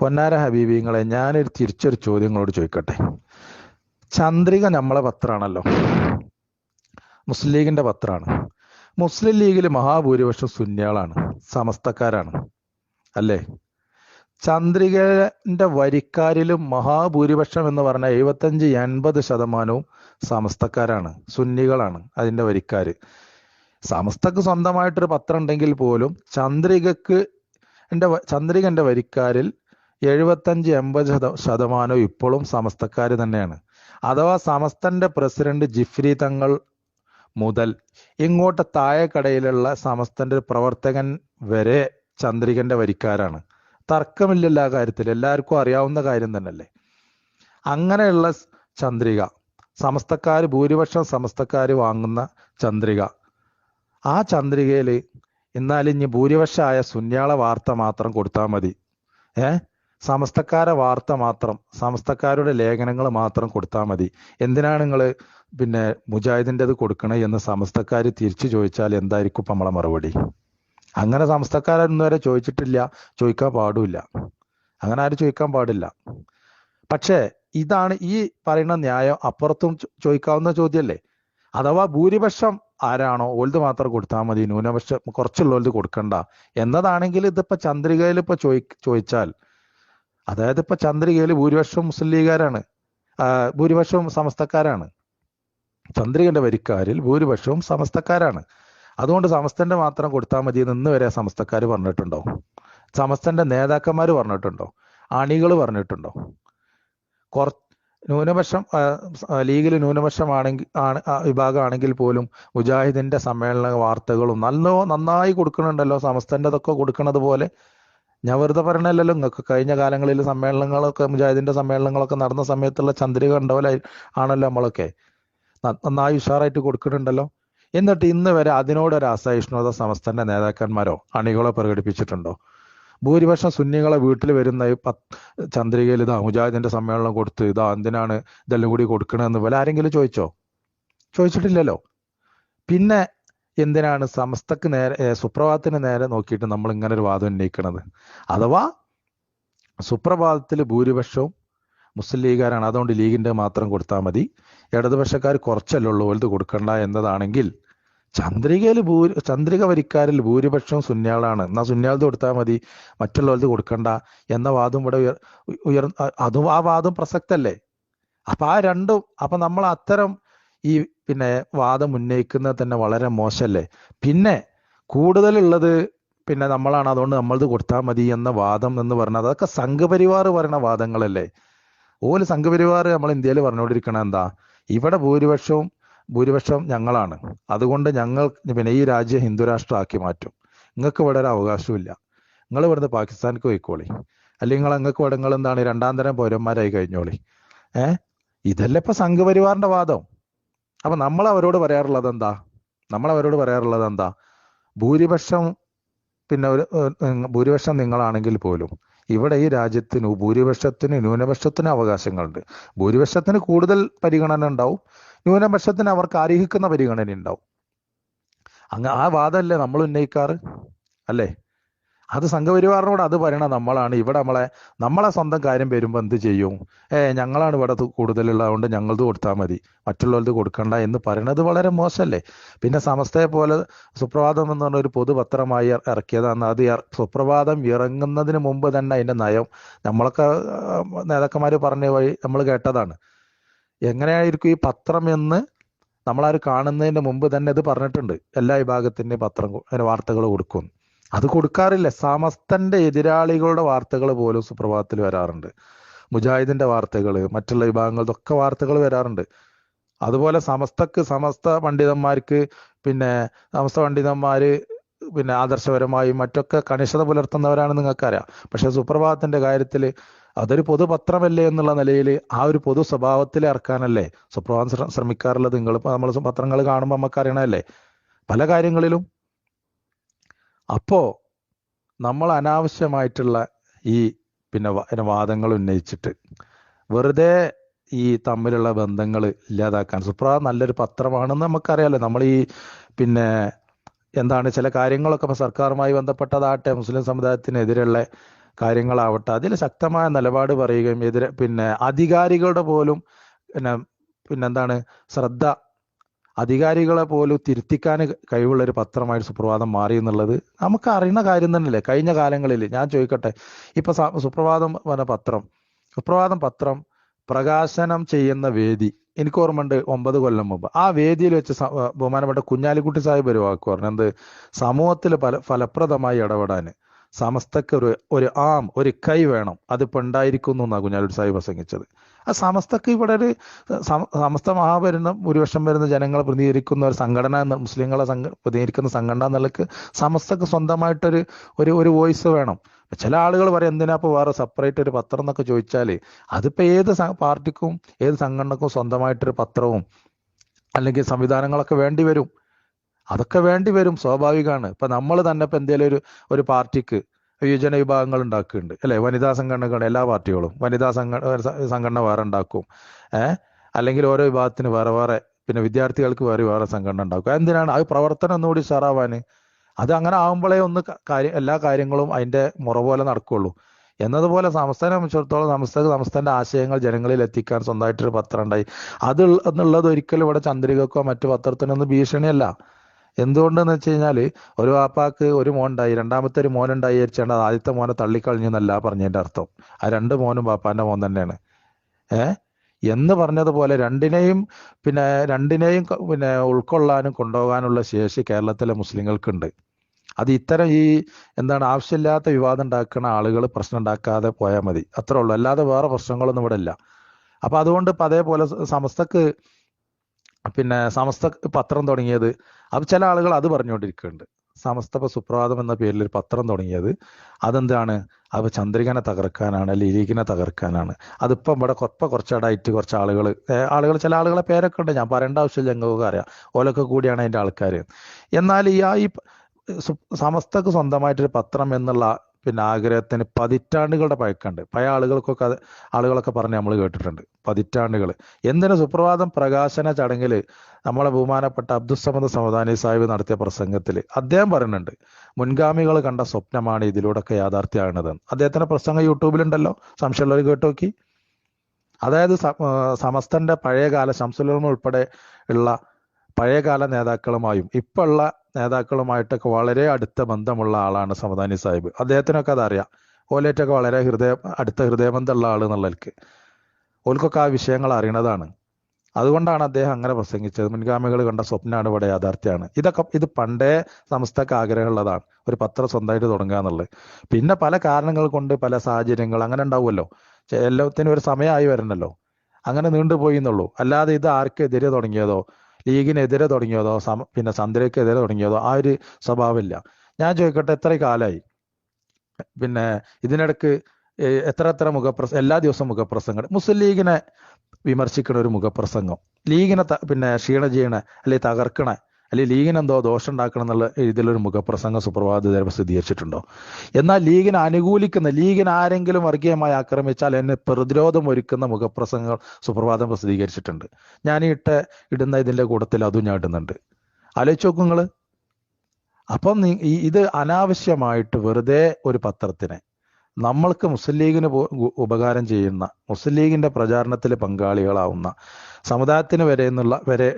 പൊന്നാര ഹബീബിങ്ങളെ ഞാനൊരു തിരിച്ചൊരു ചോദ്യങ്ങളോട് ചോദിക്കട്ടെ. ചന്ദ്രിക നമ്മളെ പത്രമാണല്ലോ മുസ്ലിം ലീഗിന്റെ പത്രമാണ് മുസ്ലിം ലീഗിൽ മഹാഭൂരിപക്ഷം സുന്യാളാണ് സമസ്തക്കാരാണ്. അല്ലേ? ചന്ദ്രികന്റെ വരിക്കാരിലും മഹാഭൂരിപക്ഷം എന്ന് പറഞ്ഞാൽ എഴുപത്തഞ്ച് എൺപത് ശതമാനവും സമസ്തക്കാരാണ് സുന്നികളാണ് അതിന്റെ വരിക്കാര്. സമസ്തക്ക് സ്വന്തമായിട്ടൊരു പത്രം ഉണ്ടെങ്കിൽ പോലും ചന്ദ്രികക്ക് എന്റെ ചന്ദ്രികന്റെ വരിക്കാരിൽ എഴുപത്തഞ്ച് എൺപത് ശത- ശതമാനവും ഇപ്പോഴും സമസ്തക്കാർ തന്നെയാണ്. അഥവാ സമസ്തന്റെ പ്രസിഡന്റ് ജിഫ്രി തങ്ങൾ മുതൽ ഇങ്ങോട്ട് താഴെക്കടയിലുള്ള സമസ്തന്റെ പ്രവർത്തകൻ വരെ ചന്ദ്രികന്റെ വരിക്കാരാണ്. തർക്കമില്ലല്ലോ ആ കാര്യത്തിൽ. എല്ലാവർക്കും അറിയാവുന്ന കാര്യം തന്നെയല്ലേ? അങ്ങനെയുള്ള ചന്ദ്രിക സമസ്തക്കാർ ഭൂരിപക്ഷം സമസ്തക്കാർ വാങ്ങുന്ന ചന്ദ്രിക ആ ചന്ദ്രികയിൽ എന്നാൽ ഇനി ഭൂരിപക്ഷമായ സുന്യാള വാർത്ത മാത്രം കൊടുത്താൽ മതി. ഏ? സമസ്തക്കാരെ വാർത്ത മാത്രം സമസ്തക്കാരുടെ ലേഖനങ്ങൾ മാത്രം കൊടുത്താൽ മതി. എന്തിനാണ് നിങ്ങൾ പിന്നെ മുജാഹിദിന്റെത് കൊടുക്കണേ എന്ന് സമസ്തക്കാർ തിരിച്ചു ചോദിച്ചാൽ എന്തായിരിക്കും ഇപ്പം നമ്മളെ മറുപടി? അങ്ങനെ സമസ്തക്കാരൊന്നും വരെ ചോദിച്ചിട്ടില്ല ചോദിക്കാൻ പാടില്ല അങ്ങനെ ആരും ചോദിക്കാൻ പാടില്ല. പക്ഷേ ഇതാണ് ഈ പറയുന്ന ന്യായം അപ്പുറത്തും ചോദിക്കാവുന്ന ചോദ്യമല്ലേ? അഥവാ ഭൂരിപക്ഷം ആരാണോ ഓൽത് മാത്രം കൊടുത്താൽ മതി ന്യൂനപക്ഷം കുറച്ചുള്ളവർക്ക് കൊടുക്കണ്ട. എന്നതാണെങ്കിൽ ഇതിപ്പോ ചന്ദ്രികയിൽ ഇപ്പൊ ചോദി ചോദിച്ചാൽ അതായത് ഇപ്പൊ ചന്ദ്രികയിൽ ഭൂരിപക്ഷം മുസ്ലിം ലീഗുകാരാണ് ഭൂരിപക്ഷവും സമസ്തക്കാരാണ്. ചന്ദ്രികന്റെ വരിക്കാരിൽ ഭൂരിപക്ഷവും സമസ്തക്കാരാണ്. അതുകൊണ്ട് സമസ്തന്റെ മാത്രം കൊടുത്താൽ മതി എന്ന് വരെ സമസ്തക്കാർ പറഞ്ഞിട്ടുണ്ടോ? സമസ്തന്റെ നേതാക്കന്മാർ പറഞ്ഞിട്ടുണ്ടോ? അണികൾ പറഞ്ഞിട്ടുണ്ടോ? കുറ ന്യൂനപക്ഷം ലീഗിൽ ന്യൂനപക്ഷമാണെങ്കിൽ ആണ് വിഭാഗമാണെങ്കിൽ പോലും മുജാഹിദിന്റെ സമ്മേളന വാർത്തകളും നല്ലോ നന്നായി കൊടുക്കുന്നുണ്ടല്ലോ സമസ്തന്റെതൊക്കെ കൊടുക്കണത് പോലെ ഞാൻ വെറുതെ പറയണല്ലോ നിങ്ങൾക്ക് കഴിഞ്ഞ കാലങ്ങളിൽ സമ്മേളനങ്ങളൊക്കെ മുജാഹിദിന്റെ സമ്മേളനങ്ങളൊക്കെ നടന്ന സമയത്തുള്ള ചന്ദ്രിക കണ്ടപോലെ ആണല്ലോ നമ്മളൊക്കെ. നന്നായി ഉഷാറായിട്ട് കൊടുക്കുന്നുണ്ടല്ലോ എന്നിട്ട് ഇന്ന് വരെ അതിനോടൊരു അസഹിഷ്ണുത സമസ്തന്റെ നേതാക്കന്മാരോ അണികളോ പ്രകടിപ്പിച്ചിട്ടുണ്ടോ? ഭൂരിപക്ഷം സുന്നികളെ വീട്ടിൽ വരുന്ന ഈ പത്ത് ചന്ദ്രികയിൽ ഇതാ മുജാഹിദിന്റെ സമ്മേളനം കൊടുത്ത് ഇതാ എന്തിനാണ് ഇതെല്ലാം കൂടി കൊടുക്കണമെന്ന് വല്ല ആരെങ്കിലും ചോദിച്ചോ? ചോദിച്ചിട്ടില്ലല്ലോ. പിന്നെ എന്തിനാണ് സമസ്തക്ക് നേരെ സുപ്രഭാതത്തിന് നേരെ നോക്കിയിട്ട് നമ്മൾ ഇങ്ങനെ ഒരു വാദം ഉന്നയിക്കണത്? അഥവാ സുപ്രഭാതത്തിൽ ഭൂരിപക്ഷവും മുസ്ലിം ലീഗുകാരാണ്. അതുകൊണ്ട് ലീഗിന്റെ മാത്രം കൊടുത്താൽ മതി. ഇടതുപക്ഷക്കാർ കുറച്ചല്ലേ ഉള്ളൂ. ഓൽത് കൊടുക്കണ്ട എന്നതാണെങ്കിൽ ചന്ദ്രികയിൽ ഭൂ ചന്ദ്രിക വരിക്കാരിൽ ഭൂരിപക്ഷവും സുന്യാളാണ് എന്നാൽ സുന്യാളത് കൊടുത്താൽ മതി. മറ്റുള്ളവർക്ക് കൊടുക്കണ്ട എന്ന വാദം ഇവിടെ ഉയർ ഉയർ അതും ആ വാദം പ്രസക്തല്ലേ? അപ്പൊ ആ രണ്ടും അപ്പൊ നമ്മൾ അത്തരം ഈ പിന്നെ വാദം ഉന്നയിക്കുന്നത് തന്നെ വളരെ മോശമല്ലേ? പിന്നെ കൂടുതലുള്ളത് പിന്നെ നമ്മളാണ്. അതുകൊണ്ട് നമ്മളത് കൊടുത്താൽ മതി എന്ന വാദം എന്ന് പറഞ്ഞത് അതൊക്കെ സംഘപരിവാർ പറയുന്ന വാദങ്ങളല്ലേ? ഓൽ സംഘപരിവാർ നമ്മൾ ഇന്ത്യയിൽ പറഞ്ഞുകൊണ്ടിരിക്കണ എന്താ? ഇവിടെ ഭൂരിപക്ഷവും ഭൂരിപക്ഷം ഞങ്ങളാണ്. അതുകൊണ്ട് ഞങ്ങൾ പിന്നെ ഈ രാജ്യം ഹിന്ദുരാഷ്ട്രമാക്കി മാറ്റും. നിങ്ങൾക്ക് ഇവിടെ ഒരു അവകാശമില്ല നിങ്ങൾ ഇവിടുന്ന് പാകിസ്ഥാനിക്ക് പോയിക്കോളി. അല്ലെങ്കിൽ നിങ്ങൾ അങ്ങക്ക് ഇവിടെ നിങ്ങൾ എന്താണ് രണ്ടാം തരം പൗരന്മാരായി കഴിഞ്ഞോളി. ഏ? ഇതല്ലേ ഇപ്പൊ സംഘപരിവാറിന്റെ വാദം. അപ്പൊ നമ്മൾ അവരോട് പറയാറുള്ളത് എന്താ? നമ്മൾ അവരോട് പറയാറുള്ളത് എന്താ? ഭൂരിപക്ഷം പിന്നെ ഒരു ഏഹ്, ഭൂരിപക്ഷം നിങ്ങളാണെങ്കിൽ പോലും ഇവിടെ ഈ രാജ്യത്തിന് ഭൂരിപക്ഷത്തിന് ന്യൂനപക്ഷത്തിന് അവകാശങ്ങളുണ്ട്. ഭൂരിപക്ഷത്തിന് കൂടുതൽ പരിഗണന ഉണ്ടാവും. ന്യൂനപക്ഷത്തിന് അവർക്ക് അർഹിക്കുന്ന പരിഗണന ഉണ്ടാവും. അങ്ങ് ആ വാദമല്ലേ നമ്മൾ ഉന്നയിക്കാറ്? അല്ലേ? അത് സംഘപരിവാറിനോട് അത് പറയണ. നമ്മളാണ് ഇവിടെ നമ്മളെ നമ്മളെ സ്വന്തം കാര്യം വരുമ്പോൾ എന്ത് ചെയ്യും? ഏ ഞങ്ങളാണ് ഇവിടെ കൂടുതലുള്ളതുകൊണ്ട് ഞങ്ങളത് കൊടുത്താൽ മതി. മറ്റുള്ളവർക്ക് കൊടുക്കണ്ട എന്ന് പറയണത് വളരെ മോശമല്ലേ പിന്നെ സമസ്തയെ പോലെ സുപ്രഭാതം എന്ന് പറഞ്ഞ ഒരു പൊതുപത്രമായി ഇറക്കിയതാണ്. അത് സുപ്രഭാതം ഇറങ്ങുന്നതിന് മുമ്പ് തന്നെ അതിന്റെ നയം നമ്മളൊക്കെ നേതാക്കന്മാർ പറഞ്ഞ വഴി നമ്മൾ കേട്ടതാണ്. എങ്ങനെയായിരിക്കും ഈ പത്രം എന്ന് നമ്മളാര് കാണുന്നതിന് മുമ്പ് തന്നെ ഇത് പറഞ്ഞിട്ടുണ്ട്. എല്ലാ വിഭാഗത്തിന്റെയും പത്രം വാർത്തകൾ കൊടുക്കും. അത് കൊടുക്കാറില്ല. സമസ്തന്റെ എതിരാളികളുടെ വാർത്തകൾ പോലും സുപ്രഭാതത്തിൽ വരാറുണ്ട്. മുജാഹിദിന്റെ വാർത്തകൾ മറ്റുള്ള വിഭാഗങ്ങളുടെ ഒക്കെ വാർത്തകൾ വരാറുണ്ട്. അതുപോലെ സമസ്തക്ക് സമസ്ത പണ്ഡിതന്മാർക്ക് പിന്നെ സമസ്ത പണ്ഡിതന്മാര് പിന്നെ ആദർശപരമായും മറ്റൊക്കെ കണിശത പുലർത്തുന്നവരാണ് നിങ്ങൾക്കറിയാം. പക്ഷെ സുപ്രഭാതത്തിന്റെ കാര്യത്തിൽ അതൊരു പൊതുപത്രമല്ലേ എന്നുള്ള നിലയിൽ ആ ഒരു പൊതു സ്വഭാവത്തിൽ ഇറക്കാനല്ലേ സുപ്രഭാതം ശ്ര- ശ്രമിക്കാറുള്ളത്? നിങ്ങൾ നമ്മൾ പത്രങ്ങൾ കാണുമ്പോൾ നമുക്ക് അറിയണമല്ലേ പല കാര്യങ്ങളിലും അപ്പോ നമ്മൾ അനാവശ്യമായിട്ടുള്ള ഈ പിന്നെ വാദങ്ങൾ ഉന്നയിച്ചിട്ട് വെറുതെ ഈ തമ്മിലുള്ള ബന്ധങ്ങൾ ഇല്ലാതാക്കാൻ സുപ്രഭാ നല്ലൊരു പത്രമാണെന്ന് നമുക്കറിയാലോ. നമ്മൾ ഈ പിന്നെ എന്താണ് ചില കാര്യങ്ങളൊക്കെ സർക്കാരുമായി ബന്ധപ്പെട്ടതാട്ടെ മുസ്ലിം സമുദായത്തിനെതിരെയുള്ള കാര്യങ്ങളാവട്ടെ അതിൽ ശക്തമായ നിലപാട് പറയുകയും എതിരെ പിന്നെ അധികാരികളുടെ പോലും പിന്നെ പിന്നെന്താണ് ശ്രദ്ധ അധികാരികളെ പോലും തിരുത്തിക്കാൻ കഴിവുള്ള ഒരു പത്രമായി സുപ്രഭാതം മാറി എന്നുള്ളത് നമുക്ക് അറിയുന്ന കാര്യം തന്നെയല്ലേ? കഴിഞ്ഞ കാലങ്ങളിൽ ഞാൻ ചോദിക്കട്ടെ ഇപ്പൊ സുപ്രഭാതം പറഞ്ഞ പത്രം സുപ്രഭാതം പത്രം പ്രകാശനം ചെയ്യുന്ന വേദി എനിക്ക് ഓർമ്മയുണ്ട് ഒമ്പത് കൊല്ലം മുമ്പ്. ആ വേദിയിൽ വെച്ച് ബഹുമാനപ്പെട്ട കുഞ്ഞാലിക്കുട്ടി സാഹിബ് ഒരു വാക്ക് പറഞ്ഞു എന്ത് സമൂഹത്തിൽ ഫല ഫലപ്രദമായി ഇടപെടാൻ സമസ്തക്ക് ഒരു ഒരു ആം ഒരു കൈ വേണം. അതിപ്പോ ഉണ്ടായിരിക്കുന്നു എന്നാണ് കുഞ്ഞാലിക്കുട്ടി സാഹിബ് പ്രസംഗിച്ചത്. ആ സമസ്തക്ക് ഇവിടെ ഒരു സമ- സമസ്ത മഹാഭരണം ഭൂരിപക്ഷം വരുന്ന ജനങ്ങളെ പ്രതികരിക്കുന്ന ഒരു സംഘടന എന്ന മുസ്ലിങ്ങളെ സംഘ പ്രതികരിക്കുന്ന സംഘടന എന്നുള്ളക്ക് സമസ്തക്ക് സ്വന്തമായിട്ടൊരു ഒരു ഒരു വോയിസ് വേണം. ചില ആളുകൾ പറയും എന്തിനാ ഇപ്പൊ വേറെ സെപ്പറേറ്റ് ഒരു പത്രം എന്നൊക്കെ ചോദിച്ചാൽ അതിപ്പോ ഏത് പാർട്ടിക്കും ഏത് സംഘടനക്കും സ്വന്തമായിട്ടൊരു പത്രവും അല്ലെങ്കിൽ സംവിധാനങ്ങളൊക്കെ വേണ്ടി വരും. അതൊക്കെ വേണ്ടി വരും സ്വാഭാവികമാണ് ഇപ്പൊ നമ്മൾ തന്നെ ഇപ്പൊ എന്തെങ്കിലും ഒരു ഒരു പാർട്ടിക്ക് യുവജന വിഭാഗങ്ങൾ ഉണ്ടാക്കുന്നുണ്ട്. അല്ലെ? വനിതാ സംഘടനകൾ എല്ലാ പാർട്ടികളും. വനിതാ സംഘടന സംഘടന വേറെ ഉണ്ടാക്കും. ഏഹ് അല്ലെങ്കിൽ ഓരോ വിഭാഗത്തിന് വേറെ വേറെ പിന്നെ വിദ്യാർത്ഥികൾക്ക് വേറെ വേറെ സംഘടന ഉണ്ടാക്കും. എന്തിനാണ് അത് പ്രവർത്തനം ഒന്നുകൂടി ഉഷാറാവാന് അത് അങ്ങനെ ആകുമ്പോഴേ ഒന്ന് കാര്യം എല്ലാ കാര്യങ്ങളും അതിന്റെ മുറ പോലെ നടക്കുള്ളൂ. എന്നതുപോലെ സംസ്ഥാനം സംബന്ധിച്ചിടത്തോളം സംസ്ഥക്ക് സംസ്ഥാനത്തെ ആശയങ്ങൾ ജനങ്ങളിൽ എത്തിക്കാൻ സ്വന്തമായിട്ടൊരു പത്രം ഉണ്ടായി. അത് എന്നുള്ളത് ഒരിക്കലും ഇവിടെ ചന്ദ്രികക്കോ മറ്റു പത്രത്തിനൊന്നും ഭീഷണിയല്ല. എന്തുകൊണ്ടെന്ന് വെച്ച് കഴിഞ്ഞാൽ ഒരു വാപ്പാക്ക് ഒരു മോനുണ്ടായി രണ്ടാമത്തെ ഒരു മോനുണ്ടായി വിചാരിച്ചാണ് ആദ്യത്തെ മോനെ തള്ളിക്കളഞ്ഞു എന്നല്ല പറഞ്ഞതിന്റെ അർത്ഥം. ആ രണ്ട് മോനും പാപ്പാന്റെ മോൻ തന്നെയാണ്. ഏ? എന്ന് പറഞ്ഞതുപോലെ രണ്ടിനെയും പിന്നെ രണ്ടിനെയും പിന്നെ ഉൾക്കൊള്ളാനും കൊണ്ടുപോകാനുള്ള ശേഷി കേരളത്തിലെ മുസ്ലിങ്ങൾക്കുണ്ട്. അത് ഇത്തരം ഈ എന്താണ് ആവശ്യമില്ലാത്ത വിവാദം ഉണ്ടാക്കുന്ന ആളുകൾ പ്രശ്നം ഉണ്ടാക്കാതെ പോയാൽ മതി. അത്രേ ഉള്ളൂ. അല്ലാതെ വേറെ പ്രശ്നങ്ങളൊന്നും ഇവിടെ ഇല്ല. അപ്പൊ അതുകൊണ്ട് ഇപ്പൊ അതേപോലെ സമസ്തക്ക് പിന്നെ സമസ്ത പത്രം തുടങ്ങിയത്. അപ്പൊ ചില ആളുകൾ അത് പറഞ്ഞുകൊണ്ടിരിക്കുന്നുണ്ട്. സമസ്ത സുപ്രഭാതം എന്ന പേരിൽ ഒരു പത്രം തുടങ്ങിയത്. അതെന്താണ്? അത് ചന്ദ്രികനെ തകർക്കാനാണ് ലിരീഖിനെ തകർക്കാനാണ്. അതിപ്പം ഇവിടെ കൊപ്പ കുറച്ചാടായിട്ട് കുറച്ച് ആളുകൾ ആളുകൾ ചില ആളുകളെ പേരൊക്കെ ഉണ്ട്. ഞാൻ പറയേണ്ട ആവശ്യമില്ല ഞങ്ങൾക്ക് അറിയാം. ഓലൊക്കെ കൂടിയാണ് അതിന്റെ ആൾക്കാർ എന്നാൽ ഈ ആ ഈ സമസ്തക്ക് സ്വന്തമായിട്ടൊരു പത്രം എന്നുള്ള പിന്നെ ആഗ്രഹത്തിന് പതിറ്റാണ്ടുകളുടെ പഴക്കമുണ്ട്. പഴയ ആളുകൾക്കൊക്കെ അത് ആളുകളൊക്കെ പറഞ്ഞ് നമ്മൾ കേട്ടിട്ടുണ്ട്. പതിറ്റാണ്ടുകൾ എന്തിനു സുപ്രഭാതം പ്രകാശന ചടങ്ങിൽ നമ്മളെ ബഹുമാനപ്പെട്ട അബ്ദുസമദ് സമദാനി സാഹിബ് നടത്തിയ പ്രസംഗത്തിൽ അദ്ദേഹം പറയുന്നുണ്ട് മുൻഗാമികൾ കണ്ട സ്വപ്നമാണ് ഇതിലൂടെയൊക്കെ യാഥാർത്ഥ്യമാകുന്നത്. അദ്ദേഹത്തിന്റെ പ്രസംഗം യൂട്യൂബിലുണ്ടല്ലോ. സംശയമുള്ളവർ കേട്ടോക്കി. അതായത് സമസ്തന്റെ പഴയകാല ശംസുലം ഉൾപ്പെടെ ഉള്ള പഴയകാല നേതാക്കളുമായും ഇപ്പൊ ഉള്ള നേതാക്കളുമായിട്ടൊക്കെ വളരെ അടുത്ത ബന്ധമുള്ള ആളാണ് സമദാനി സാഹിബ്. അദ്ദേഹത്തിനൊക്കെ അതറിയാം. ഓലേറ്റൊക്കെ വളരെ ഹൃദയ അടുത്ത ഹൃദയബന്ധമുള്ള ആൾ എന്നുള്ളവർക്ക് ഓൽക്കൊക്കെ ആ വിഷയങ്ങൾ അറിയണതാണ്. അതുകൊണ്ടാണ് അദ്ദേഹം അങ്ങനെ പ്രസംഗിച്ചത്. മുൻഗാമികൾ കണ്ട സ്വപ്നമാണ് ഇവിടെ യാഥാർത്ഥ്യമാണ്. ഇതൊക്കെ ഇത് പണ്ടേ സംസ്ഥക്ക് ആഗ്രഹമുള്ളതാണ്. ഒരു പത്രം സ്വന്തമായിട്ട് തുടങ്ങുക എന്നുള്ളത്. പിന്നെ പല കാരണങ്ങൾ കൊണ്ട് പല സാഹചര്യങ്ങൾ അങ്ങനെ ഉണ്ടാവുമല്ലോ. എല്ലാത്തിനും ഒരു സമയമായി വരണല്ലോ. അങ്ങനെ നീണ്ടുപോയി എന്നുള്ളൂ. അല്ലാതെ ഇത് ആർക്കെതിരെ തുടങ്ങിയതോ ലീഗിനെതിരെ തുടങ്ങിയതോ പിന്നെ ചന്ദ്രയ്ക്കെതിരെ തുടങ്ങിയതോ ആ ഒരു സ്വഭാവമില്ല. ഞാൻ ചോദിക്കട്ടെ എത്ര കാലമായി പിന്നെ ഇതിനിടക്ക് എത്ര എത്ര മുഖപ്രസ എല്ലാ ദിവസവും മുഖപ്രസംഗം മുസ്ലിം ലീഗിനെ വിമർശിക്കണ ഒരു മുഖപ്രസംഗം. ലീഗിനെ പിന്നെ ക്ഷീണ ചെയ്യണ അല്ലെങ്കിൽ തകർക്കണ അല്ലെങ്കിൽ ലീഗിന് എന്തോ ദോഷം ഉണ്ടാക്കണം എന്നുള്ള ഇതിലൊരു മുഖപ്രസംഗം സുപ്രഭാത ഇതുവരെ പ്രസിദ്ധീകരിച്ചിട്ടുണ്ടോ? എന്നാൽ ലീഗിനെ അനുകൂലിക്കുന്ന ലീഗിന് ആരെങ്കിലും വർഗീയമായി ആക്രമിച്ചാൽ എന്നെ പ്രതിരോധം ഒരുക്കുന്ന മുഖപ്രസംഗങ്ങൾ സുപ്രഭാതം പ്രസിദ്ധീകരിച്ചിട്ടുണ്ട്. ഞാൻ ഇട്ട ഇടുന്ന ഇതിന്റെ കൂട്ടത്തിൽ അതും ഞാൻ ഇടുന്നുണ്ട്. ആലോചിച്ച് നോക്കൂ അപ്പം ഇത് അനാവശ്യമായിട്ട് വെറുതെ ഒരു പത്രത്തിനെ നമ്മൾക്ക് മുസ്ലിം ലീഗിന് ഉപകാരം ചെയ്യുന്ന മുസ്ലിം ലീഗിന്റെ പ്രചാരണത്തിൽ പങ്കാളികളാവുന്ന സമുദായത്തിന് വരെ എന്നുള്ള വരെ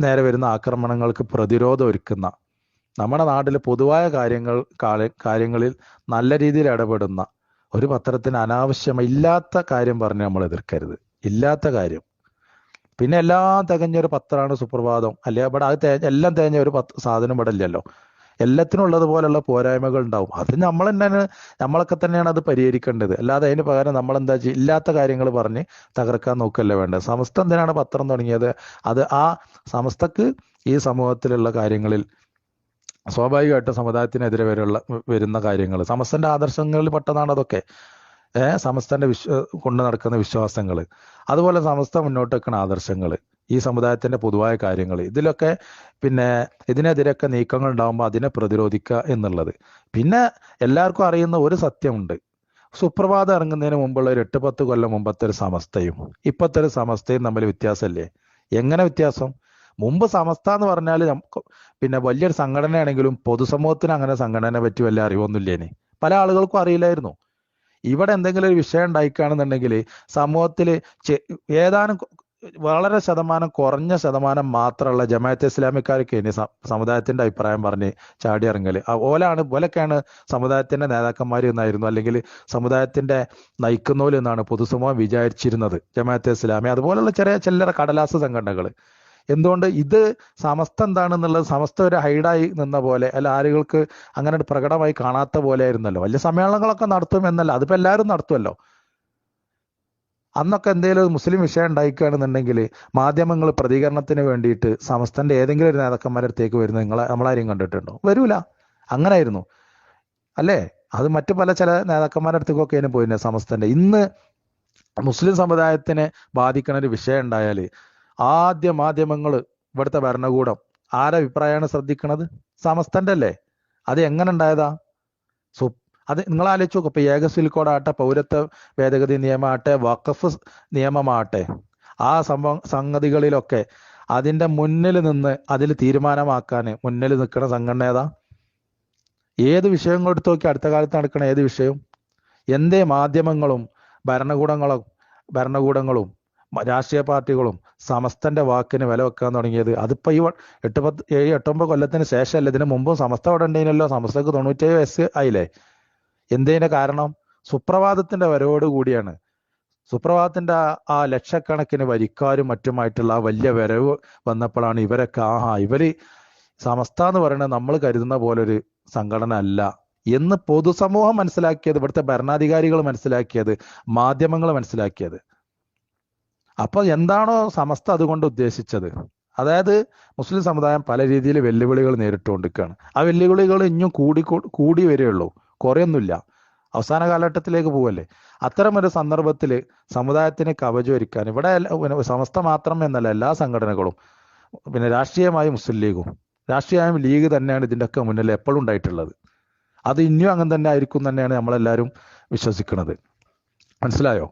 നേരെ വരുന്ന ആക്രമണങ്ങൾക്ക് പ്രതിരോധം ഒരുക്കുന്ന നമ്മുടെ നാട്ടിലെ പൊതുവായ കാര്യങ്ങൾ കാര്യങ്ങളിൽ നല്ല രീതിയിൽ ഇടപെടുന്ന ഒരു പത്രത്തിന് അനാവശ്യമില്ലാത്ത കാര്യം പറഞ്ഞ് നമ്മൾ എതിർക്കരുത്. ഇല്ലാത്ത കാര്യം. പിന്നെ എല്ലാം തികഞ്ഞ ഒരു പത്രമാണ് സുപ്രഭാതം. അല്ലെ? ഇവിടെ അത് എല്ലാം തികഞ്ഞ ഒരു പത്ര സാധനം ഇവിടെ ഇല്ലല്ലോ. എല്ലാത്തിനും ഉള്ളതുപോലുള്ള പോരായ്മകൾ ഉണ്ടാവും അത് നമ്മൾ തന്നെയാണ് നമ്മളൊക്കെ തന്നെയാണ് അത് പരിഹരിക്കേണ്ടത്. അല്ലാതെ അതിന് പകരം നമ്മൾ എന്താ ചെയ്യുക ഇല്ലാത്ത കാര്യങ്ങൾ പറഞ്ഞ് തകർക്കാൻ നോക്കല്ല വേണ്ടത്. സമസ്ത എന്തിനാണ് പത്രം തുടങ്ങിയത്? അത് ആ സമസ്തക്ക് ഈ സമൂഹത്തിലുള്ള കാര്യങ്ങളിൽ സ്വാഭാവികമായിട്ടും സമുദായത്തിനെതിരെ വരെയുള്ള വരുന്ന കാര്യങ്ങൾ. സമസ്തന്റെ ആദർശങ്ങളിൽ പെട്ടതാണ് അതൊക്കെ. ഏഹ് സമസ്തന്റെ വിശ്വ കൊണ്ട് നടക്കുന്ന വിശ്വാസങ്ങൾ അതുപോലെ സമസ്ത മുന്നോട്ട് വെക്കുന്ന ആദർശങ്ങൾ ഈ സമുദായത്തിന്റെ പൊതുവായ കാര്യങ്ങൾ. ഇതിലൊക്കെ പിന്നെ ഇതിനെതിരെയൊക്കെ നീക്കങ്ങൾ ഉണ്ടാകുമ്പോൾ അതിനെ പ്രതിരോധിക്കുക എന്നുള്ളത്. പിന്നെ എല്ലാവർക്കും അറിയുന്ന ഒരു സത്യമുണ്ട്. സുപ്രഭാതം ഇറങ്ങുന്നതിന് മുമ്പുള്ള ഒരു എട്ട് പത്ത് കൊല്ലം മുമ്പത്തെ ഒരു സമസ്തയും ഇപ്പോഴത്തെ ഒരു സമസ്തയും തമ്മിൽ വ്യത്യാസമല്ലേ? എങ്ങനെ വ്യത്യാസം? മുമ്പ് സമസ്ത എന്ന് പറഞ്ഞാൽ പിന്നെ വലിയൊരു സംഘടനയാണെങ്കിലും പൊതുസമൂഹത്തിന് അങ്ങനെ സംഘടനയെ പറ്റി വല്ല അറിവൊന്നുമില്ലേനി. പല ആളുകൾക്കും അറിയില്ലായിരുന്നു. ഇവിടെ എന്തെങ്കിലും ഒരു വിഷയം ഉണ്ടായിക്കാണെന്നുണ്ടെങ്കിൽ സമൂഹത്തിൽ ഏതാനും വളരെ ശതമാനം കുറഞ്ഞ ശതമാനം മാത്രമുള്ള ജമാഅത്തെ ഇസ്ലാമിക്കാർക്ക് ഇനി സമുദായത്തിന്റെ അഭിപ്രായം പറഞ്ഞ് ചാടി ഇറങ്ങൽ ഓലാണ് പോലൊക്കെയാണ് സമുദായത്തിന്റെ നേതാക്കന്മാർ എന്നായിരുന്നു. അല്ലെങ്കിൽ സമുദായത്തിന്റെ നയിക്കുന്നോൽ എന്നാണ് പൊതുസമൂഹം വിചാരിച്ചിരുന്നത് ജമാഅത്തെ ഇസ്ലാമി. അതുപോലുള്ള ചെറിയ ചില്ലറ കടലാസ സംഘടനകൾ എന്തുകൊണ്ട് ഇത് സമസ്ത എന്താണെന്നുള്ളത് സമസ്ത ഒരു ഹൈഡായി നിന്ന പോലെ അല്ല ആളുകൾക്ക് അങ്ങനെ പ്രകടമായി കാണാത്ത പോലെ ആയിരുന്നല്ലോ. വലിയ സമ്മേളനങ്ങളൊക്കെ നടത്തും എന്നല്ല. അതിപ്പോ എല്ലാവരും നടത്തുമല്ലോ അന്നൊക്കെ എന്തെങ്കിലും മുസ്ലിം വിഷയം ഉണ്ടായിക്കുകയാണെന്നുണ്ടെങ്കിൽ മാധ്യമങ്ങൾ പ്രതികരണത്തിന് വേണ്ടിയിട്ട് സമസ്തന്റെ ഏതെങ്കിലും ഒരു നേതാക്കന്മാരുടെ അടുത്തേക്ക് വരുന്നത് നിങ്ങളെ നമ്മളാരെയും കണ്ടിട്ടുണ്ടോ? വരൂല. അങ്ങനായിരുന്നു. അല്ലേ? അത് മറ്റു പല ചില നേതാക്കന്മാരുടെ അടുത്തേക്കൊക്കെ അതിന് പോയിരുന്നത് സമസ്തന്റെ. ഇന്ന് മുസ്ലിം സമുദായത്തിനെ ബാധിക്കുന്ന ഒരു വിഷയം ഉണ്ടായാൽ ആദ്യ മാധ്യമങ്ങൾ ഇവിടുത്തെ ഭരണകൂടം ആരെ അഭിപ്രായമാണ് ശ്രദ്ധിക്കണത്? സമസ്തന്റെ അല്ലേ? അത് എങ്ങനെ ഉണ്ടായതാ? അത് നിങ്ങൾ ആലോചിച്ച് നോക്കും. ഇപ്പൊ ഏകസിൽ കോഡാട്ടെ പൗരത്വ ഭേദഗതി നിയമമാകട്ടെ വഖഫ് നിയമമാകട്ടെ ആ സംഭവ സംഗതികളിലൊക്കെ അതിന്റെ മുന്നിൽ നിന്ന് അതിൽ തീരുമാനമാക്കാൻ മുന്നിൽ നിൽക്കുന്ന സംഘടന ഏതാ? ഏത് വിഷയങ്ങൾ എടുത്തു നോക്കി അടുത്ത കാലത്ത് നടക്കണ ഏത് വിഷയവും എന്തേ മാധ്യമങ്ങളും ഭരണകൂടങ്ങളും ഭരണകൂടങ്ങളും രാഷ്ട്രീയ പാർട്ടികളും സമസ്തന്റെ വാക്കിന് വില വെക്കാൻ തുടങ്ങിയത്? അതിപ്പോ ഈ എട്ട് പത്ത് ഏഴ് എട്ടൊമ്പത് കൊല്ലത്തിന് ശേഷമല്ല? ഇതിന് മുമ്പും സമസ്ത അവിടെ ഉണ്ടെങ്കിലല്ലോ സമസ്തക്ക് തൊണ്ണൂറ്റേഴ് വയസ്സ് ആയില്ലേ? എന്തതിന്റെ കാരണം? സുപ്രഭാതത്തിന്റെ വരവോട് കൂടിയാണ്. സുപ്രഭാതത്തിന്റെ ആ- ആ ലക്ഷക്കണക്കിന് വരിക്കാരും മറ്റുമായിട്ടുള്ള ആ വലിയ വരവ് വന്നപ്പോഴാണ് ഇവരൊക്കെ ആഹാ ഇവർ സമസ്ത എന്ന് പറയുന്നത് നമ്മൾ കരുതുന്ന പോലൊരു സംഘടന അല്ല എന്ന് പൊതുസമൂഹം മനസ്സിലാക്കിയത് ഇവിടുത്തെ ഭരണാധികാരികൾ മനസ്സിലാക്കിയത് മാധ്യമങ്ങൾ മനസ്സിലാക്കിയത്. അപ്പൊ എന്താണോ സമസ്ത അതുകൊണ്ട് ഉദ്ദേശിച്ചത്? അതായത് മുസ്ലിം സമുദായം പല രീതിയിൽ വെല്ലുവിളികൾ നേരിട്ടുകൊണ്ടിരിക്കുകയാണ്. ആ വെല്ലുവിളികൾ ഇനിയും കൂടി കൂടി വരികയുള്ളൂ. കുറയൊന്നുമില്ല. അവസാന കാലഘട്ടത്തിലേക്ക് പോവല്ലേ? അത്തരമൊരു സന്ദർഭത്തിൽ സമുദായത്തിന് കവചമൊരുക്കാൻ ഇവിടെ സമസ്ത മാത്രം എന്നല്ല എല്ലാ സംഘടനകളും പിന്നെ രാഷ്ട്രീയമായി മുസ്ലിം ലീഗും രാഷ്ട്രീയമായും ലീഗ് തന്നെയാണ് ഇതിന്റെ ഒക്കെ മുന്നിൽ എപ്പോഴും ഉണ്ടായിട്ടുള്ളത്. അത് ഇനിയും അങ്ങനെ തന്നെ ആയിരിക്കും തന്നെയാണ് നമ്മളെല്ലാവരും വിശ്വസിക്കുന്നത്. മനസ്സിലായോ?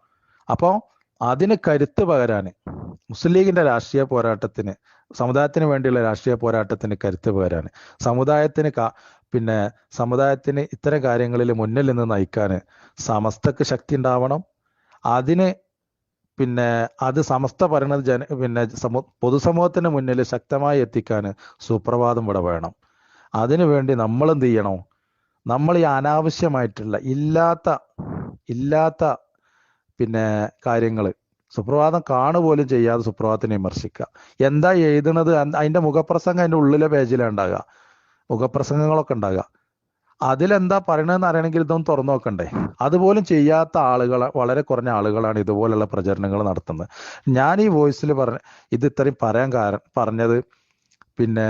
അപ്പോൾ അതിന് കരുത്ത് പകരാന് മുസ്ലിം ലീഗിന്റെ രാഷ്ട്രീയ പോരാട്ടത്തിന് സമുദായത്തിന് വേണ്ടിയുള്ള രാഷ്ട്രീയ പോരാട്ടത്തിന് കരുത്ത് പകരാന് സമുദായത്തിന് പിന്നെ സമുദായത്തിന് ഇത്തരം കാര്യങ്ങളിൽ മുന്നിൽ നിന്ന് നയിക്കാൻ സമസ്തക്ക് ശക്തി ഉണ്ടാവണം. അതിന് പിന്നെ അത് സമസ്ത ഭരണ ജന പിന്നെ സമൂ പൊതുസമൂഹത്തിന് മുന്നിൽ ശക്തമായി എത്തിക്കാൻ സുപ്രഭാതം ഇവിടെ വേണം. അതിനു വേണ്ടി നമ്മൾ എന്ത് ചെയ്യണം? നമ്മൾ ഈ അനാവശ്യമായിട്ടുള്ള ഇല്ലാത്ത ഇല്ലാത്ത പിന്നെ കാര്യങ്ങൾ സുപ്രഭാതം കാണുപോലും ചെയ്യാതെ സുപ്രഭാതത്തിനെ വിമർശിക്കുക. എന്താ എഴുതുന്നത് അതിന്റെ മുഖപ്രസംഗം അതിന്റെ ഉള്ളിലെ പേജിലാണ് ഉണ്ടാകുക മുഖപ്രസംഗങ്ങളൊക്കെ ഉണ്ടാകുക അതിലെന്താ പറയണതെന്ന് അറിയണമെങ്കിൽ ഇതൊന്നും തുറന്നു നോക്കണ്ടേ? അതുപോലും ചെയ്യാത്ത ആളുകൾ വളരെ കുറഞ്ഞ ആളുകളാണ് ഇതുപോലുള്ള പ്രചരണങ്ങൾ നടത്തുന്നത്. ഞാൻ ഈ വോയിസിൽ പറഞ്ഞ ഇത് ഇത്രയും പറയാൻ കാരണം പറഞ്ഞത് പിന്നെ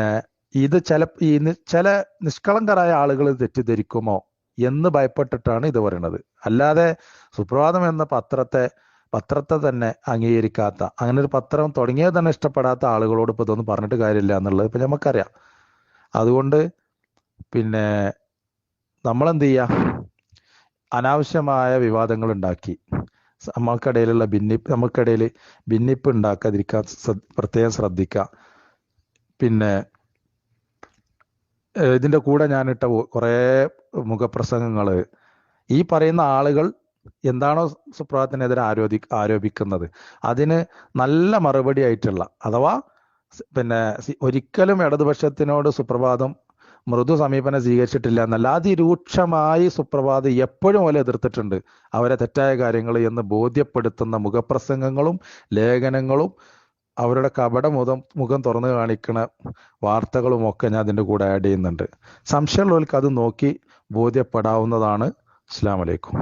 ഇത് ചില ഈ ചില നിഷ്കളങ്കരായ ആളുകൾ തെറ്റിദ്ധരിക്കുമോ എന്ന് ഭയപ്പെട്ടിട്ടാണ് ഇത് പറയുന്നത്. അല്ലാതെ സുപ്രഭാതം എന്ന പത്രത്തെ പത്രത്തെ തന്നെ അംഗീകരിക്കാത്ത അങ്ങനെ ഒരു പത്രം തുടങ്ങിയത് തന്നെ ഇഷ്ടപ്പെടാത്ത ആളുകളോട് ഇപ്പൊ ഇതൊന്നും പറഞ്ഞിട്ട് കാര്യമില്ല എന്നുള്ളത് ഇപ്പൊ നമുക്കറിയാം അതുകൊണ്ട് പിന്നെ നമ്മൾ എന്ത് ചെയ്യാ? അനാവശ്യമായ വിവാദങ്ങൾ ഉണ്ടാക്കി. നമ്മൾക്കിടയിലുള്ള ഭിന്നിപ്പ് നമുക്കിടയിൽ ഭിന്നിപ്പ് ഉണ്ടാക്കാതിരിക്കാൻ പ്രത്യേകം ശ്രദ്ധിക്കുക പിന്നെ ഇതിന്റെ കൂടെ ഞാനിട്ട കുറേ മുഖപ്രസംഗങ്ങൾ ഈ പറയുന്ന ആളുകൾ എന്താണോ സുപ്രഭാതത്തിനെതിരെ ആരോപി ആരോപിക്കുന്നത്. അതിന് നല്ല മറുപടി ആയിട്ടുള്ള അഥവാ പിന്നെ ഒരിക്കലും ഇടതുപക്ഷത്തിനോട് സുപ്രഭാതം മൃദു സമീപനം സ്വീകരിച്ചിട്ടില്ല എന്നല്ല അതിരൂക്ഷമായി സുപ്രഭാതം എപ്പോഴും പോലെ എതിർത്തിട്ടുണ്ട്. അവരെ തെറ്റായ കാര്യങ്ങൾ എന്ന് ബോധ്യപ്പെടുത്തുന്ന മുഖപ്രസംഗങ്ങളും ലേഖനങ്ങളും അവരുടെ കപട മുഖം മുഖം തുറന്നു കാണിക്കുന്ന വാർത്തകളും ഒക്കെ ഞാൻ അതിന്റെ കൂടെ ആഡ് ചെയ്യുന്നുണ്ട്. സംശയമുള്ളവർക്ക് അത് നോക്കി ബോധ്യപ്പെടാവുന്നതാണ്. അസ്സാം വലൈക്കും